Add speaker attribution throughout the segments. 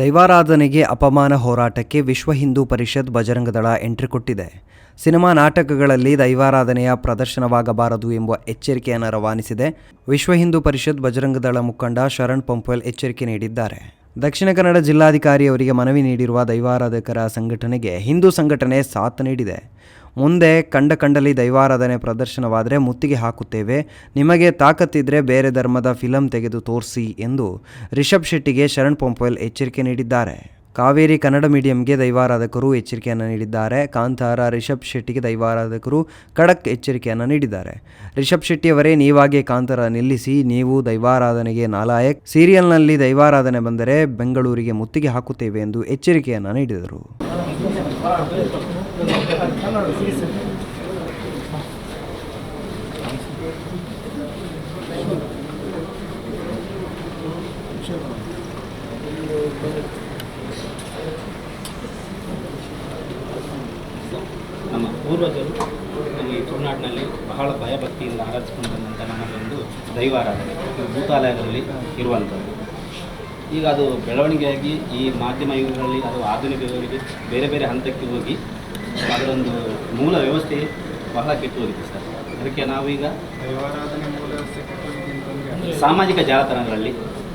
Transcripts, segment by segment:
Speaker 1: ದೈವಾರಾಧನೆಗೆ ಅಪಮಾನ ಹೋರಾಟಕ್ಕೆ ವಿಶ್ವ ಹಿಂದೂ ಪರಿಷತ್ ಬಜರಂಗದಳ ಎಂಟ್ರಿ ಕೊಟ್ಟಿದೆ. ಸಿನಿಮಾ ನಾಟಕಗಳಲ್ಲಿ ದೈವಾರಾಧನೆಯ ಪ್ರದರ್ಶನವಾಗಬಾರದು ಎಂಬ ಎಚ್ಚರಿಕೆಯನ್ನು ರವಾನಿಸಿದೆ. ವಿಶ್ವ ಹಿಂದೂ ಪರಿಷತ್ ಬಜರಂಗದಳ ಮುಖಂಡ ಶರಣ್ ಪಂಪಲ್ ಎಚ್ಚರಿಕೆ ನೀಡಿದ್ದಾರೆ. ದಕ್ಷಿಣ ಕನ್ನಡ ಜಿಲ್ಲಾಧಿಕಾರಿಯವರಿಗೆ ಮನವಿ ನೀಡಿರುವ ದೈವಾರಾಧಕರ ಸಂಘಟನೆಗೆ ಹಿಂದೂ ಸಂಘಟನೆ ಸಾಥ್ ನೀಡಿದೆ. ಮುಂದೆ ಕಂಡ ಕಂಡಲ್ಲಿ ದೈವಾರಾಧನೆ ಪ್ರದರ್ಶನವಾದರೆ ಮುತ್ತಿಗೆ ಹಾಕುತ್ತೇವೆ. ನಿಮಗೆ ತಾಕತ್ತಿದ್ರೆ ಬೇರೆ ಧರ್ಮದ ಫಿಲಂ ತೆಗೆದು ತೋರಿಸಿ ಎಂದು ರಿಷಬ್ ಶೆಟ್ಟಿಗೆ ಶರಣ್ ಪೊಂಪೊಯಲ್ ಎಚ್ಚರಿಕೆ ನೀಡಿದ್ದಾರೆ. ಕಾವೇರಿ ಕನ್ನಡ ಮೀಡಿಯಂಗೆ ದೈವಾರಾಧಕರು ಎಚ್ಚರಿಕೆಯನ್ನು ನೀಡಿದ್ದಾರೆ. ಕಾಂತಾರ ರಿಷಬ್ ಶೆಟ್ಟಿಗೆ ದೈವಾರಾಧಕರು ಖಡಕ್ ಎಚ್ಚರಿಕೆಯನ್ನು ನೀಡಿದ್ದಾರೆ. ರಿಷಬ್ ಶೆಟ್ಟಿಯವರೇ, ನೀವಾಗೆ ಕಾಂತಾರ ನಿಲ್ಲಿಸಿ, ನೀವು ದೈವಾರಾಧನೆಗೆ ನಾಲಾಯಕ್. ಸೀರಿಯಲ್ನಲ್ಲಿ ದೈವಾರಾಧನೆ ಬಂದರೆ ಬೆಂಗಳೂರಿಗೆ ಮುತ್ತಿಗೆ ಹಾಕುತ್ತೇವೆ ಎಂದು ಎಚ್ಚರಿಕೆಯನ್ನು ನೀಡಿದರು.
Speaker 2: ನಮ್ಮ ಪೂರ್ವಜರು ಈ ತುಳುನಾಡಿನಲ್ಲಿ ಬಹಳ ಭಯಭಕ್ತಿಯಿಂದ ಆರಾಧಿಸಿಕೊಂಡು ನಮ್ಮಲ್ಲೊಂದು ದೈವಾರಾಧನೆ ಭೂತಾಲಯಗಳಲ್ಲಿ ಇರುವಂಥದ್ದು. ಈಗ ಅದು ಬೆಳವಣಿಗೆಯಾಗಿ ಈ ಮಾಧ್ಯಮ ಯುಗಗಳಲ್ಲಿ ಅದು ಆಧುನಿಕ ಯುಗಗಳಿಗೆ ಬೇರೆ ಬೇರೆ ಹಂತಕ್ಕೆ ಹೋಗಿ ಅದರೊಂದು ಮೂಲ ವ್ಯವಸ್ಥೆ ಬಹಳ ಕೆಟ್ಟು ಹೋಗಿದೆ ಸರ್. ಅದಕ್ಕೆ ನಾವೀಗ ಸಾಮಾಜಿಕ ಜಾಲತಾಣಗಳಲ್ಲಿ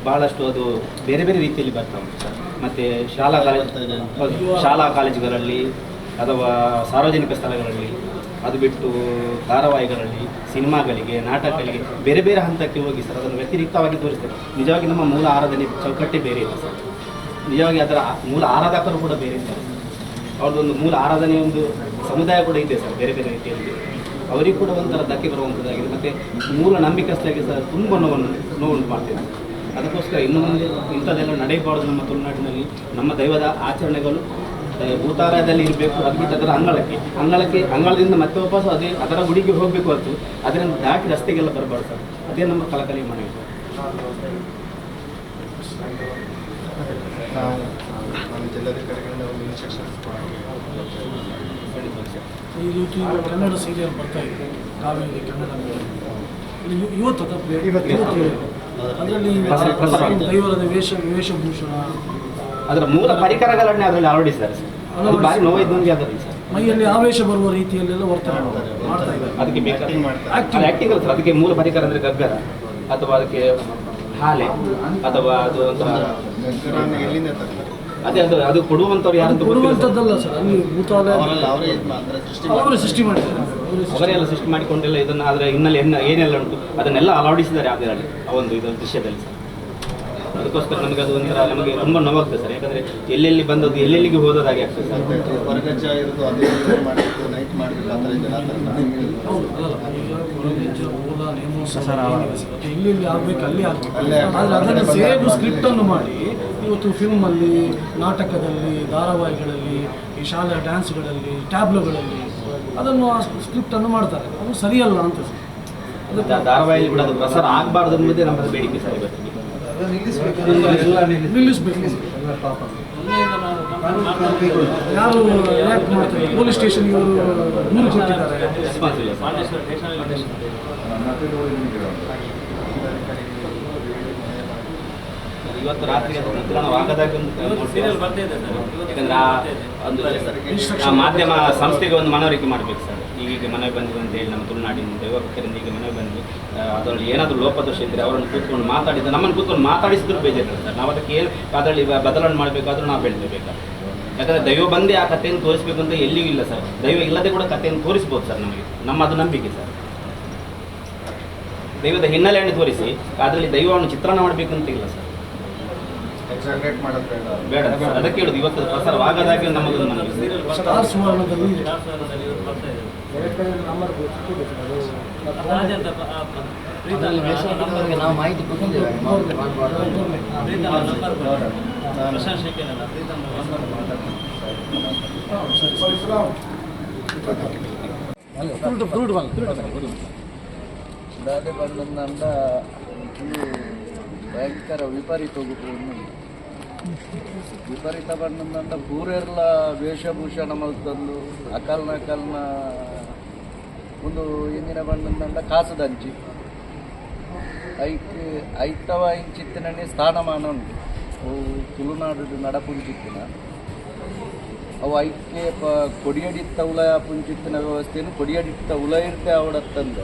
Speaker 2: ಬಹಳಷ್ಟು ಅದು ಬೇರೆ ಬೇರೆ ರೀತಿಯಲ್ಲಿ ಬರ್ತಾ ಉಂಟು ಸರ್. ಮತ್ತು ಶಾಲಾ ಕಾಲೇಜು ಶಾಲಾ ಕಾಲೇಜುಗಳಲ್ಲಿ ಅಥವಾ ಸಾರ್ವಜನಿಕ ಸ್ಥಳಗಳಲ್ಲಿ ಅದು ಬಿಟ್ಟು ಧಾರಾವಾಹಿಗಳಲ್ಲಿ ಸಿನಿಮಾಗಳಿಗೆ ನಾಟಕಗಳಿಗೆ ಬೇರೆ ಬೇರೆ ಹಂತಕ್ಕೆ ಹೋಗಿ ಸರ್ ಅದನ್ನು ವ್ಯತಿರಿಕ್ತವಾಗಿ ತೋರಿಸ್ತಾರೆ ನಿಜವಾಗಿ ನಮ್ಮ ಮೂಲ ಆರಾಧನೆ ಚೌಕಟ್ಟೆ ಬೇರೆ ಇದೆ ಸರ್. ನಿಜವಾಗಿ ಅದರ ಮೂಲ ಆರಾಧಕರು ಕೂಡ ಬೇರೆ ಇದ್ದಾರೆ. ಅವ್ರದ್ದೊಂದು ಮೂಲ ಆರಾಧನೆಯ ಒಂದು ಸಮುದಾಯ ಕೂಡ ಇದೆ ಸರ್, ಬೇರೆ ಬೇರೆ ರೀತಿಯಲ್ಲಿ. ಅವರಿಗೂ ಕೂಡ ಒಂಥರ ಧಕ್ಕೆ ಬರುವಂಥದ್ದಾಗಿದೆ. ಮತ್ತು ಮೂಲ ನಂಬಿಕಸ್ಥರಿಗೆ ಸರ್ ತುಂಬ ನೋವನ್ನು, ನೋವುಂಟು ಮಾಡ್ತೇವೆ. ಅದಕ್ಕೋಸ್ಕರ ಇನ್ನು ಮುಂದೆ ಇಂಥದ್ದೆಲ್ಲ ನಡೆಯಬಾರ್ದು ನಮ್ಮ ತುಳುನಾಡಿನಲ್ಲಿ. ನಮ್ಮ ದೈವದ ಆಚರಣೆಗಳು ಭೂತಾಲಯದಲ್ಲಿ ಇರಬೇಕು. ಅದು ಬಿಟ್ಟು ಅದರ ಅಂಗಳಕ್ಕೆ ಅಂಗಳಕ್ಕೆ, ಅಂಗಳದಿಂದ ಮತ್ತೆ ವಾಪಸ್ ಅದೇ ಅದರ ಗುಡಿಗೆ ಹೋಗಬೇಕು ಅಂತ ಅದರಿಂದ ದಾಟಿ ರಸ್ತೆಗೆಲ್ಲ ಬರಬಾರ್ದು ಸರ್. ಅದೇ ನಮ್ಮ ಕಲಕಲಿ ಮನವಿ.
Speaker 3: ನಾವು
Speaker 4: ಈ ರೀತಿ ಕನ್ನಡ ಸೀರಿಯಲ್ ಬರ್ತಾ ಇದೆ ಕಾವೇರಿ ಕನ್ನಡ ಇವತ್ತು
Speaker 3: ಇವತ್ತು.
Speaker 4: ಇವತ್ತು ಅದರಲ್ಲಿ. ದೈವರದ ವೇಷ ವೇಷಭೂಷಣ
Speaker 2: ಅದರ ಮೂಲ ಪರಿಕರಗಳನ್ನೇ ಅದರಲ್ಲಿ ಅಳವಡಿಸಿದ್ದಾರೆ ಸರ್ ಅದು ಭಾರಿ ನೋವಿದ್ದೊಂದಿಗೆ ಅದರಲ್ಲಿ ಸರ್
Speaker 4: ಮೈಯಲ್ಲಿ ಆವೇಶ ಬರುವ ರೀತಿಯಲ್ಲೆಲ್ಲ ವರ್ತನೆ ಮಾಡ್ತಾರೆ ಮಾಡ್ತಾ ಇದ್ದಾರೆ
Speaker 2: ಅದಕ್ಕೆ.
Speaker 3: Acting.
Speaker 2: ಆಕ್ಟಿಂಗ್ ಸರ್ ಅದಕ್ಕೆ ಮೂಲ ಪರಿಕರ ಅಂದರೆ ಗಗ್ಗರ ಅಥವಾ ಅದಕ್ಕೆ ಹಾಲೆ ಅಥವಾ ಅದು
Speaker 3: ಅಂತ
Speaker 2: ಅದೇ ಅದು ಅದು ಕೊಡುವಂಥವ್ರು ಯಾರಂತ ಗೊತ್ತಿಲ್ಲ. ಸರ್.
Speaker 4: ಕೊಡುವಂಥದ್ದಲ್ಲ ಸರ್ ಅಲ್ಲಿ ಭೂತಾಲಯ
Speaker 3: ಅವರೇ ಸೃಷ್ಟಿ
Speaker 4: ಅವರು ಸೃಷ್ಟಿ ಮಾಡಿದ್ದಾರೆ. ಅವರೇ
Speaker 2: ಎಲ್ಲ ಸೃಷ್ಟಿ ಮಾಡಿಕೊಂಡೆಲ್ಲ ಇದನ್ನ ಅದರ ಹಿನ್ನೆಲೆ ಏನ ಏನೆಲ್ಲ ಉಂಟು? ಅದನ್ನೆಲ್ಲ ಅಳವಡಿಸಿದ್ದಾರೆ ಅದರಲ್ಲಿ ಆ ಒಂದು ಇದು ದೃಶ್ಯದಲ್ಲಿ ಸರ್. ಅದಕ್ಕೋಸ್ಕರ ನಮಗೆ ಅದು ಒಂಥರ ನಮಗೆ ತುಂಬ ನೋವಾಗ್ತದೆ ಸರ್. ಯಾಕಂದ್ರೆ ಎಲ್ಲೆಲ್ಲಿ ಬಂದದ್ದು ಎಲ್ಲೆಲ್ಲಿಗೆ ಹೋದದಾಗೆ ಆಗ್ತದೆ ಸರ್.
Speaker 3: ನೈಟ್ ಮಾಡಬೇಕು ಆ ಥರ ಇದೆ ಆ ಥರ
Speaker 4: ಹೌದು ಅಲ್ಲಲ್ಲ ಈಗ ಹೊರಗೆಜ್ಜ ಮೂಲ ನೇಮೋತ್ಸವ ಏನಿದೆ ಸರ್, ಎಲ್ಲೆಲ್ಲಿ ಆಗ್ಬೇಕು. ಅಲ್ಲಿ ಆಗ್ಬೇಕು.
Speaker 3: ಅಲ್ಲೇ
Speaker 4: ಆದರೆ ಅದನ್ನು
Speaker 3: ಆಗ್ಬೇಕು.
Speaker 4: ಸೇಮ್ ಸ್ಕ್ರಿಪ್ಟ್ ಅನ್ನು ಮಾಡಿ ಇವತ್ತು ಫಿಲ್ಮಲ್ಲಿ ನಾಟಕದಲ್ಲಿ ಧಾರಾವಾಹಿಗಳಲ್ಲಿ ಈ ಶಾಲಾ ಡ್ಯಾನ್ಸ್ಗಳಲ್ಲಿ ಟ್ಯಾಬ್ಲೋಗಳಲ್ಲಿ ಅದನ್ನು ಆ ಸ್ಕ್ರಿಪ್ಟ್ ಅನ್ನು ಮಾಡ್ತಾರೆ. ಅದು ಸರಿಯಲ್ಲ ಅಂತ ಸರ್.
Speaker 2: ಧಾರಾವಾಹಿಯಲ್ಲಿ ಕೂಡ ಅದು ಪ್ರಸಾರ ಆಗಬಾರ್ದು ಅನ್ನೋದೇ ನಮ್ಮ ಬೇಡಿಕೆ ಸರ್ ಇವತ್ತಿಗೆ.
Speaker 4: ನಿಲ್ಲಿಸ್ಬೇಕು. ಯಾರು ರಿಯಾಕ್ಟ್ ಮಾಡ್ತಾರೆ? ಪೊಲೀಸ್ ಸ್ಟೇಷನ್ ಇವರು ದೂರು ಕೊಟ್ಟಿದ್ದಾರೆ.
Speaker 2: ಇವತ್ತು ರಾತ್ರಿ ಅದು ಮುದ್ರಣವಾಗದಾಗ ಮಾಧ್ಯಮ ಸಂಸ್ಥೆಗೆ ಒಂದು ಮನವರಿಕೆ ಮಾಡಬೇಕು ಸರ್. ಈಗೀಗ ಮನವಿ ಬಂದಿದೆ ಅಂತ ಹೇಳಿ ನಮ್ಮ ತುಳುನಾಡಿನ ದೈವಭಕ್ತರಿಂದ ಈಗ ಮನವಿ ಬಂದು ಆ, ಅದರಲ್ಲಿ ಏನಾದರೂ ಲೋಪದೋಷ ಇದ್ದರೆ ಅವರನ್ನು ಕೂತ್ಕೊಂಡು ಮಾತಾಡಿದ್ರೆ ನಮ್ಮನ್ನು ಕೂತ್ಕೊಂಡು ಮಾತಾಡಿಸಿದ್ರು ಬೇಜಾರು ಸರ್. ನಾವು ಅದಕ್ಕೆ ಏನು ಅದರಲ್ಲಿ ಬದಲಾವಣೆ ಮಾಡಬೇಕಾದ್ರೂ ನಾವು ಬೆಳೆಸಬೇಕಾಗ್ತದೆ ಯಾಕಂದರೆ ದೈವ ಬಂದೇ ಆ ಕಥೆಯನ್ನು ತೋರಿಸಬೇಕು ಅಂತ ಎಲ್ಲಿಯೂ ಇಲ್ಲ ಸರ್. ದೈವ ಇಲ್ಲದೆ ಕೂಡ ಕಥೆಯನ್ನು ತೋರಿಸ್ಬೋದು ಸರ್ ನಮಗೆ. ನಮ್ಮದು ನಂಬಿಕೆ ಸರ್. ದೈವದ ಹಿನ್ನೆಲೆಯನ್ನು ತೋರಿಸಿ ಅದರಲ್ಲಿ ದೈವವನ್ನು ಚಿತ್ರಣ ಮಾಡಬೇಕು ಅಂತ ಇಲ್ಲ ಸರ್.
Speaker 3: ಬೇಡ.
Speaker 2: ಬೇಡ ಸರ್ ಅದಕ್ಕೆ ಹೇಳುದು ಇವತ್ತು ಪ್ರಸಾರವಾಗದಾಗೆ ನಮ್ಮದು ನಂಬಿಕೆ
Speaker 4: ಸ್ಟಾರ್ ಸುವರ್ಣದಲ್ಲಿ ಇದೆ.
Speaker 5: ನಾವು ಮಾಹಿತಿ ಕೊಟ್ಟಿದ್ದೇವೆ. ದಾದೆ ಇದು ಭಯಂಕರ ವಿಪರೀತ ಹೋಗಿದ್ರು ವಿಪರೀತ ಬಂದಂದ ಪೂರೆಲ್ಲ ವೇಷಭೂಷಣ ಮಲ್ತಂದು ಅಕಲ್ನ ಅಕಲ್ನ ಒಂದು ಇಂದಿನ ಬಂದಂದ ಕಾಸದಂಚಿ. ಐಕ್ ಐತವ ಇಂಚಿತ್ತಿನಲ್ಲಿ ಸ್ಥಾನಮಾನ ಉಂಟು. ತುಳುನಾಡು ನಡಪುಂಚಿತ್ತಿನ. ಅವು ಐಕ್ಯ ಪ, ಕೊಡಿಯಡಿತ್ತ ಉಲಯ ಪುಂಚಿತ್ತಿನ ವ್ಯವಸ್ಥೆಯನ್ನು ಕೊಡಿಯಡಿತ್ತ ಉಲ ಇರ್ತೆ ಅವಡತ್ತಂದ.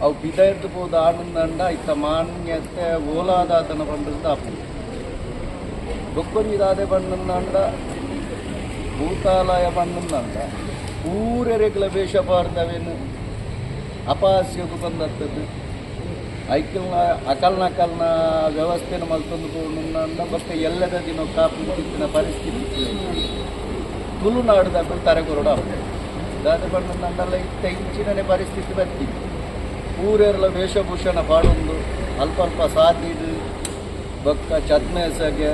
Speaker 5: ಅವು ಬಿದ ಇರ್ದು ಹೋದ ಆನಂದಂಡ ಇತ್ತ ಮಾನ್ಯತೆ ಓಲಾದಾತನ ಬಂಡದ ಅಪ್ಪು ಬೊಕ್ಕೊಂಜಿದಾದೆ ಭೂತಾಲಯ ಬಣ್ಣಂದಂಡ ಊರೆರೆಗಳ ವೇಷ ಪಾರ್ದವೇನು ಅಪಹಾಸ್ಯಕ್ಕೂ ಬಂದದ್ದು ಐಕಲ್ನ ಅಕಲ್ನ ಅಕಲ್ನ ವ್ಯವಸ್ಥೆನ ಮಲ್ತೊಂದು ಪೋಣಂದ ಮತ್ತೆ ಎಲ್ಲದ ದಿನ ಕಾಪು ತಿತ್ತಿನ ಪರಿಸ್ಥಿತಿ ತುಳುನಾಡು ದಾಖಲು ತರೆಗೊರಡ ದಾದ ಬಣ್ಣಂದಲ್ಲ ಇತ್ತ ಇಂಚಿನನೆ ಪರಿಸ್ಥಿತಿ ಬರ್ತಿತ್ತು ಊರೆಲ್ಲ ವೇಷಭೂಷಣ ಪಾಡೊಂದು ಅಲ್ಪ ಅಲ್ಪ ಭಕ್ತ ಬೊಕ್ಕ ಚದ್ಮೇಸಗೆ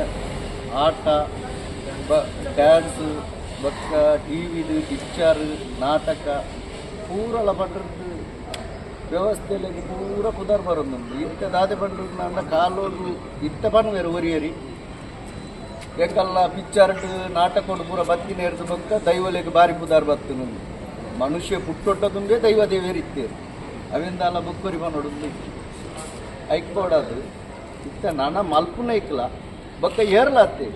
Speaker 5: ಆಟ, ಬ, ಡ್ಯಾನ್ಸ್, ಬೊಕ್ಕ ಟಿ ವಿದು, ಪಿಕ್ಚರ್, ನಾಟಕ ಪೂರಲ ಪಡ್ರದ್ದು ವ್ಯವಸ್ಥೆಯಲ್ಲಿ ಪೂರ ಕುದರ್ ಬರೋದು ಇತ್ತ ದಾದೆ ಬಂದ್ರು ನನ್ನ ಕಾಲೋದು ಇತ್ತ ಬನ್ವೇರು ಒರಿಯರಿ. ಎಂಕಲ್ಲ ಪಿಕ್ಚರ್ ನಾಟಕ ಪೂರ ಬತ್ತಿನ ಎರಡು ಬೊಕ್ಕ ದೈವಲೆಗೆ ಬಾರಿ ಕುದಾರ್ ಬತ್ತು ನಂದು ಮನುಷ್ಯ ಪುಟ್ಟೊಟ್ಟದುಂಬೆ ದೈವ ದೇವರಿತ್ತೇರು. ಅವಿಂದ ಅಲ್ಲ ಬುಕ್ಕರಿ ಬಂದೊಡು ಐಕ್ಬೋಡದು ಇತ್ತ ನನ್ನ ಮಲ್ಪುನ ಐಕ್ಲ ಬೊಕ್ಕ ಏರ್ಲಾತ್ತೆ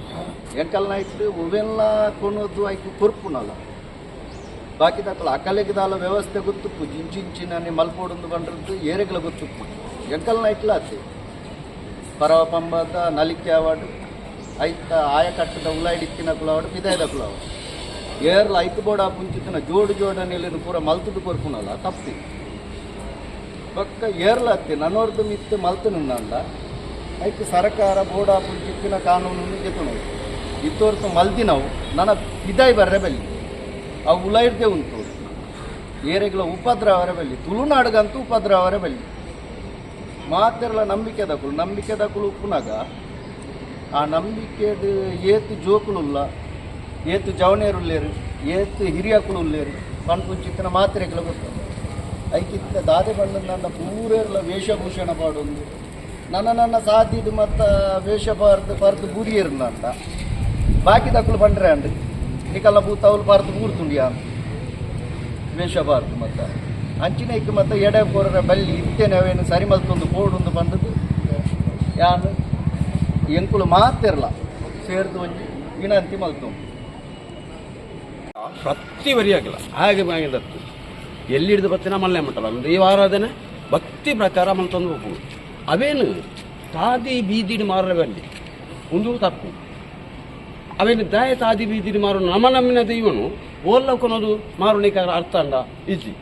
Speaker 5: ಎಂಕಲ್ನ ಐಕ್ಲು ಉವೆಲ್ಲ ಕೊನೋದು ಐಕು ಕೊರ್ಪುನಲ್ಲ ಬಾಕಿ ತಕ್ಕಲ ಅಕಲೆಗದಾಲ ವ್ಯವಸ್ಥೆ ಗೊತ್ತುಪ್ಪು ಜಿಂಚಿಂಚಿನ ಮಲ್ಪೋಡೊಂದು ಬಂದ್ರದ್ದು ಏರೆಗಳ ಗೊತ್ತುಪ್ಪು ಎಂಕಲ್ನ ಐಕ್ಲ ಆತೆ ಪರವ ಪಂಬದ ನಲಿಕೆ ಅವಾರ್ಡ್ ಐತ ಆಯಕಟ್ಟದ ಉಲಾಯಿಡಿತ್ತಿನ ಕುಲಾವಾಡು ಬಿದಾಯದ ಕುಲಾವಾಡು ಏರ್ಲ ಐತು ಬೋಡ ಪುಂಚಿತ್ತಿನ ಜೋಡು ಜೋಡನೆಯಲ್ಲಿ ಪೂರ ಮಲ್ತುದು ಕೊರ್ಪುನಲ್ಲ ತಪ್ಪಿ ಬೊಕ್ಕ ಏರ್ಲ ನನೋರ್ದು ಮಿತ್ತು ಮಲ್ತು ನಿನ್ನಂದ ಐತು ಸರ್ಕಾರ, ಬೋಡ ಪುಂಚಿತ್ತಿನ ಕಾನೂನು ಜೆತುನವು ಇತ್ತೋರ್ತು ಮಲ್ದಿನವು, ನನ್ನ ಬಿದಾಯಿ ಬರ್ರೆ ಬಲ್ಲಿ. ಅವು ಉಲಾಯಿಡ್ದೆ ಉಂಟು. ಏರೆಗಳ ಉಪದ್ರವರ ಬಲ್ಲಿ, ತುಳುನಾಡುಗಂತೂ ಉಪದ್ರವರ ಬಲ್ಲಿ. ಮಾತೆರ್ಲ ನಂಬಿಕೆ ದಕ್ಕಳು ನಂಬಿಕೆ ದಕ್ಕಳು ಉಪ್ಪುನಾಗ. ಆ ನಂಬಿಕೆ ಏತು ಜೋಕುಳುಲ್ಲ ಏತು ಜವನೇರುಳ್ಳೇರು ಏತು ಹಿರಿಯಕುಳು ಪಂಪು ಚಿಕ್ಕನ ಮಾತ್ರೆಗಳ ಗೊತ್ತು. ಐಕಿತ್ತ ದಾದೆ ಬಂದು ನನ್ನ ಪೂರೆರ್ಲ ವೇಷಭೂಷಣ ಪಾಡೊಂದು. ನನ್ನ ನನ್ನ ಸಾಧ್ಯದು ಮತ್ತು ವೇಷ ಪಾರ್ದು ಪಾರ್ದು ಬೂದಿಯರ್ನ ಅಂತ. ಬಾಕಿ ದಕ್ಕಲು ಬಂಡ್ರೆ ಅಂಡ್ರಿ ನಿಕಲ್ಲ ಬೂತವಲು ಪಾರ್ದು ಬೂರ್ತುಂಡಿಯ ಅಂತ ವೇಷ ಪಾರ್ದು ಮತ್ತು. ಅಂಚಿನ ಇಕ್ಕ ಮತ್ತು ಎಡೆ ಕೋರರ ಬಲ್ಲಿ ಇತ್ತೇನೆ ಅವೇನು ಸರಿ ಮಲ್ತೊಂದು ಕೋಡೊಂದು ಬಂದದ್ದು. ಯಾನು? ಎಂಕುಲು ಮಾತಿರಲ್ಲ ಸೇರ್ದು ಒಂಜಿ ವಿನಂತಿ ಮಲ್ತೊಂದು
Speaker 6: ಪ್ರತಿ ವರಿಯಾಗಿಲ್ಲ ಹಾಗೆ ಆಗಿದ್ದತ್ತು ಎಲ್ಲಿ ಹಿಡಿದು ಬತ್ತಿನ ಮಲ್ಲೆ ಒಂದು ಈ ಆರಾಧನೆ ಭಕ್ತಿ ಪ್ರಕಾರ ಮನ ಹೋಗುದು ಅವೇನು ತಾದಿ ಬೀದಿಡಿ ಮಾರಲ್ಲಿ ಒಂದು ತಪ್ಪು. ಅವೇನು ದಾಯ ತಾದಿ ಬೀದಿಡಿ ಮಾರು ನಮ್ಮ ನಮ್ಮಿನ ದೈವನು ಓಲ್ಲ ಕೊನೋದು ಮಾರುಣಿಕ ಅರ್ಥ ಅಂಡ ಈಜಿ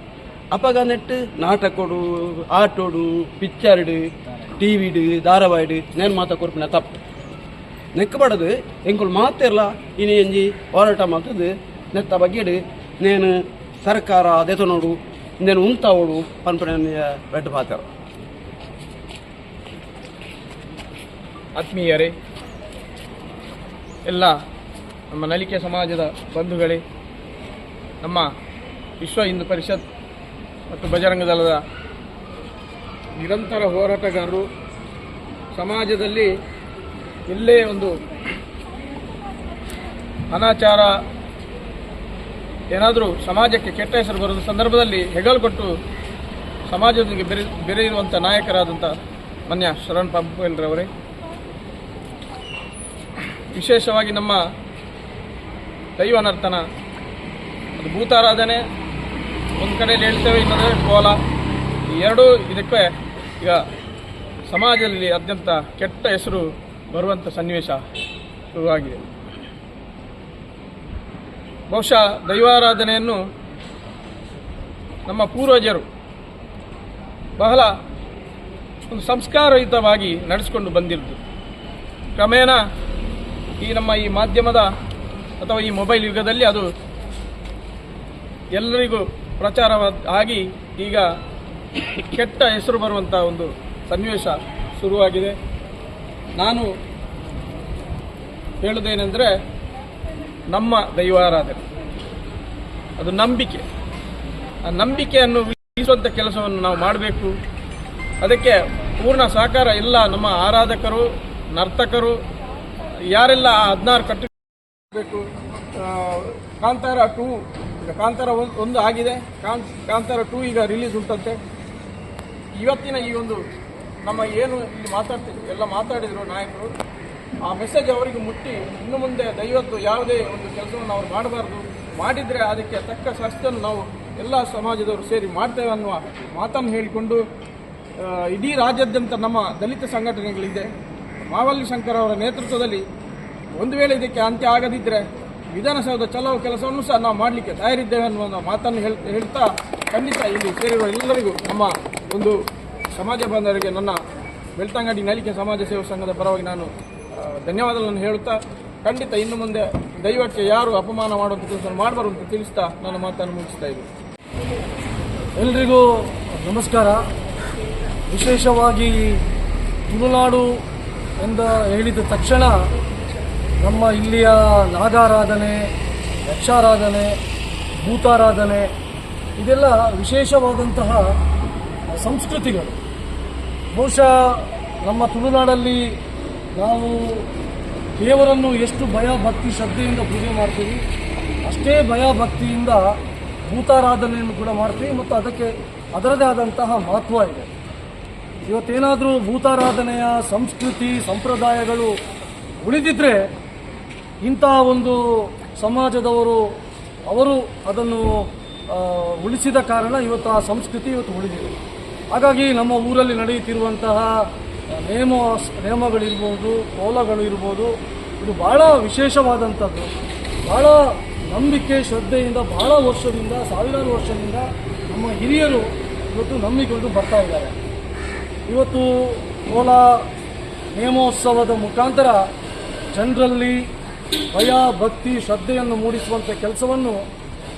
Speaker 6: ಅಪ್ಪಗ ನೆಟ್ಟು ನಾಟಕೊಡು ಆಟೋಡು ಪಿಕ್ಚರ್ಡು ಟಿ ವಿಡು ಧಾರಾವಾಹಿಡು ನೇನು ಮಾತ ಕೊರ್ಪಿನ ತಪ್ಪು. ನೆಕ್ಕಬಾಡದು ಎಂಕುಲು ಮಾತಿರಲ್ಲ ಇನಿ ಎಂಜಿ ಹೋರಾಟ ಮಾಡ್ತದೆ ನೆತ್ತ ಬಗ್ಗೆಡು ನೇನು ಸರ್ಕಾರ ಅದೆತ ನೋಡು ಇಂದೇನು ಉಂತಾವಳು ಪನ್ಪನೆ ಬೆಡ್ ಮಾತಾರ
Speaker 7: ಆತ್ಮೀಯರೇ, ಎಲ್ಲ ನಮ್ಮ ನಲಿಕೆ ಸಮಾಜದ ಬಂಧುಗಳೇ, ನಮ್ಮ ವಿಶ್ವ ಹಿಂದೂ ಪರಿಷತ್ ಮತ್ತು ಬಜರಂಗ ದಳದ ನಿರಂತರ ಹೋರಾಟಗಾರರು, ಸಮಾಜದಲ್ಲಿ ಎಲ್ಲೇ ಒಂದು ಅನಾಚಾರ ಏನಾದರೂ ಸಮಾಜಕ್ಕೆ ಕೆಟ್ಟ ಹೆಸರು ಬರುವ ಸಂದರ್ಭದಲ್ಲಿ ಹೆಗಲು ಕೊಟ್ಟು ಸಮಾಜದೊಂದಿಗೆ ಬೆರೆ ಬೆರೆಯಿರುವಂಥ ನಾಯಕರಾದಂಥ ಮನ್ಯ ಶರಣ್ ಪಂಪೇಲ್ರವರೇ ವಿಶೇಷವಾಗಿ ನಮ್ಮ ದೈವನರ್ತನ ಅದು ಭೂತಾರಾಧನೆ, ಒಂದು ಕಡೆಯಲ್ಲಿ ಹೇಳ್ತೇವೆ, ಇನ್ನೊಂದು ಕೋಲ ಎರಡೂ ಇದಕ್ಕೆ ಈಗ ಸಮಾಜದಲ್ಲಿ ಅತ್ಯಂತ ಕೆಟ್ಟ ಹೆಸರು ಬರುವಂಥ ಸನ್ನಿವೇಶ ಶುರುವಾಗಿದೆ. ಬಹುಶಃ ದೈವಾರಾಧನೆಯನ್ನು ನಮ್ಮ ಪೂರ್ವಜರು ಬಹಳ ಒಂದು ಸಂಸ್ಕಾರಯುತವಾಗಿ ನಡೆಸಿಕೊಂಡು ಬಂದಿರುವುದು. ಕ್ರಮೇಣ ಈ ನಮ್ಮ ಈ ಮಾಧ್ಯಮದ ಅಥವಾ ಈ ಮೊಬೈಲ್ ಯುಗದಲ್ಲಿ ಅದು ಎಲ್ಲರಿಗೂ ಪ್ರಚಾರ ಆಗಿ ಈಗ ಕೆಟ್ಟ ಹೆಸರು ಬರುವಂಥ ಒಂದು ಸನ್ನಿವೇಶ ಶುರುವಾಗಿದೆ. ನಾನು ಹೇಳುವುದೇನೆಂದರೆ ನಮ್ಮ ದೈವಾರಾಧನೆ. ಅದು ನಂಬಿಕೆ. ಆ ನಂಬಿಕೆಯನ್ನು ಉಳಿಸುವಂಥ ಕೆಲಸವನ್ನು ನಾವು ಮಾಡಬೇಕು. ಅದಕ್ಕೆ ಪೂರ್ಣ ಸಹಕಾರ ಎಲ್ಲ ನಮ್ಮ ಆರಾಧಕರು, ನರ್ತಕರು, ಯಾರೆಲ್ಲ ಆ ಹದಿನಾರು ಕಟ್ಟಬೇಕು ಕಾಂತಾರ ಟೂ, ಈಗ ಕಾಂತಾರ ಒಂದು ಆಗಿದೆ. ಕಾಂತಾರ ಟೂ ಈಗ ರಿಲೀಸ್ ಉಂಟಂತೆ. ಇವತ್ತಿನ ಈ ಒಂದು ನಮ್ಮ ಏನು ಇಲ್ಲಿ ಮಾತಾಡ್ತೀವಿ ಎಲ್ಲ ಮಾತಾಡಿದರು ನಾಯಕರು. ಆ ಮೆಸೇಜ್ ಅವರಿಗೆ ಮುಟ್ಟಿ, ಇನ್ನು ಮುಂದೆ ದಯವಿಟ್ಟು ಯಾವುದೇ ಒಂದು ಕೆಲಸವನ್ನು ಅವರು ಮಾಡಬಾರ್ದು. ಮಾಡಿದರೆ ಅದಕ್ಕೆ ತಕ್ಕ ಶಾಸ್ತಿಯನ್ನು ನಾವು ಎಲ್ಲ ಸಮಾಜದವರು ಸೇರಿ ಮಾಡ್ತೇವೆ ಅನ್ನುವ ಮಾತನ್ನು ಹೇಳಿಕೊಂಡು ಇಡೀ ರಾಜ್ಯಾದ್ಯಂತ ನಮ್ಮ ದಲಿತ ಸಂಘಟನೆಗಳಿದೆ. ಮಾವಲ್ಲಿ ಶಂಕರ್ ಅವರ ನೇತೃತ್ವದಲ್ಲಿ ಒಂದು ವೇಳೆ ಇದಕ್ಕೆ ಅಂತ್ಯ ಆಗದಿದ್ದರೆ ವಿಧಾನಸೌಧ ಚಲೋ ಕೆಲಸವನ್ನು ಸಹ ನಾವು ಮಾಡಲಿಕ್ಕೆ ತಯಾರಿದ್ದೇವೆ ಅನ್ನುವ ಮಾತನ್ನು ಹೇಳ್, ಹೇಳ್ತಾ ಖಂಡಿತ ಇಲ್ಲಿ ಸೇರಿರುವ ಎಲ್ಲರಿಗೂ ನಮ್ಮ ಒಂದು ಸಮಾಜ ಬಾಂಧವರಿಗೆ ನನ್ನ ಬೆಳ್ತಂಗಡಿ ನಲಿಕೆ ಸಮಾಜ ಸೇವಾ ಸಂಘದ ಪರವಾಗಿ ನಾನು ಧನ್ಯವಾದಗಳನ್ನು ಹೇಳುತ್ತಾ, ಖಂಡಿತ ಇನ್ನು ಮುಂದೆ ದೈವಕ್ಕೆ ಯಾರು ಅಪಮಾನ ಮಾಡುವಂತ ಕೆಲಸ ಮಾಡಬಾರ್ದು ಅಂತ ತಿಳಿಸ್ತಾ ನನ್ನ ಮಾತನ್ನು ಮುಗಿಸ್ತಾ ಇದ್ದೀನಿ.
Speaker 4: ಎಲ್ರಿಗೂ ನಮಸ್ಕಾರ. ವಿಶೇಷವಾಗಿ ತುಳುನಾಡು ಎಂದ ಹೇಳಿದ ತಕ್ಷಣ ನಮ್ಮ ಇಲ್ಲಿಯ ನಾಗಾರಾಧನೆ, ಯಕ್ಷಾರಾಧನೆ, ಭೂತಾರಾಧನೆ, ಇದೆಲ್ಲ ವಿಶೇಷವಾದಂತಹ ಸಂಸ್ಕೃತಿಗಳು. ಬಹುಶಃ ನಮ್ಮ ತುಳುನಾಡಲ್ಲಿ ನಾವು ದೇವರನ್ನು ಎಷ್ಟು ಭಯ ಭಕ್ತಿ ಶ್ರದ್ಧೆಯಿಂದ ಪೂಜೆ ಮಾಡ್ತೀವಿ, ಅಷ್ಟೇ ಭಯ ಭಕ್ತಿಯಿಂದ ಭೂತಾರಾಧನೆಯನ್ನು ಕೂಡ ಮಾಡ್ತೀವಿ ಮತ್ತು ಅದಕ್ಕೆ ಅದರದೇ ಆದಂತಹ ಮಹತ್ವ ಇದೆ. ಇವತ್ತೇನಾದರೂ ಭೂತಾರಾಧನೆಯ ಸಂಸ್ಕೃತಿ, ಸಂಪ್ರದಾಯಗಳು ಉಳಿದಿದ್ದರೆ ಇಂತಹ ಒಂದು ಸಮಾಜದವರು, ಅವರು ಅದನ್ನು ಉಳಿಸಿದ ಕಾರಣ ಇವತ್ತು ಆ ಸಂಸ್ಕೃತಿ ಇವತ್ತು ಉಳಿದಿದೆ. ಹಾಗಾಗಿ ನಮ್ಮ ಊರಲ್ಲಿ ನಡೆಯುತ್ತಿರುವಂತಹ ನೇಮ ನೇಮಗಳಿರ್ಬೋದು, ಕೋಲಗಳು ಇರ್ಬೋದು, ಇದು ಭಾಳ ವಿಶೇಷವಾದಂಥದ್ದು. ಭಾಳ ನಂಬಿಕೆ, ಶ್ರದ್ಧೆಯಿಂದ ಭಾಳ ವರ್ಷದಿಂದ, ಸಾವಿರಾರು ವರ್ಷದಿಂದ ನಮ್ಮ ಹಿರಿಯರು ಇವತ್ತು ನಂಬಿಕೊಂಡು ಬರ್ತಾ ಇದ್ದಾರೆ. ಇವತ್ತು ಕೋಲ ನೇಮೋತ್ಸವದ ಮುಖಾಂತರ ಜನರಲ್ಲಿ ಭಯ, ಭಕ್ತಿ, ಶ್ರದ್ಧೆಯನ್ನು ಮೂಡಿಸುವಂಥ ಕೆಲಸವನ್ನು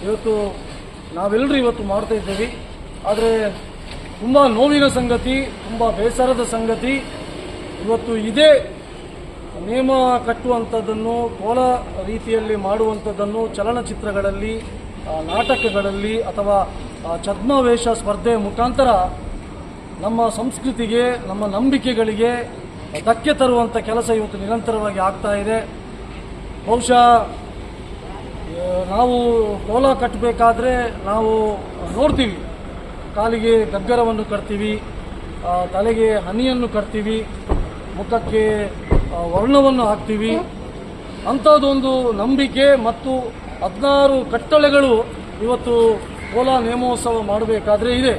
Speaker 4: ಇವತ್ತು ನಾವೆಲ್ಲರೂ ಇವತ್ತು ಮಾಡ್ತಾ ಇದ್ದೀವಿ. ಆದರೆ ತುಂಬ ನೋವಿನ ಸಂಗತಿ, ತುಂಬ ಬೇಸರದ ಸಂಗತಿ. ಇವತ್ತು ಇದೇ ನೇಮ ಕಟ್ಟುವಂಥದ್ದನ್ನು ಕೋಲ ರೀತಿಯಲ್ಲಿ ಮಾಡುವಂಥದ್ದನ್ನು ಚಲನಚಿತ್ರಗಳಲ್ಲಿ ನಾಟಕಗಳಲ್ಲಿ ಅಥವಾ ಛದ್ಮವೇಷ ಸ್ಪರ್ಧೆ ಮುಖಾಂತರ ನಮ್ಮ ಸಂಸ್ಕೃತಿಗೆ, ನಮ್ಮ ನಂಬಿಕೆಗಳಿಗೆ ಧಕ್ಕೆ ತರುವಂಥ ಕೆಲಸ ಇವತ್ತು ನಿರಂತರವಾಗಿ ಆಗ್ತಾ ಇದೆ. ಬಹುಶಃ ನಾವು ಕೋಲ ಕಟ್ಟಬೇಕಾದ್ರೆ ನಾವು ನೋಡ್ತೀವಿ. ಕಾಲಿಗೆ ಗಗ್ಗರವನ್ನು ಕಟ್ತೀವಿ ತಲೆಗೆ ಹನಿಯನ್ನು ಕಟ್ತೀವಿ, ಮುಖಕ್ಕೆ ವರ್ಣವನ್ನು ಹಾಕ್ತೀವಿ. ಅಂಥದ್ದೊಂದು ನಂಬಿಕೆ ಮತ್ತು ಹದಿನಾರು ಕಟ್ಟಳೆಗಳು ಇವತ್ತು ಕೋಲಾ ನೇಮೋತ್ಸವ ಮಾಡಬೇಕಾದ್ರೆ ಇದೆ.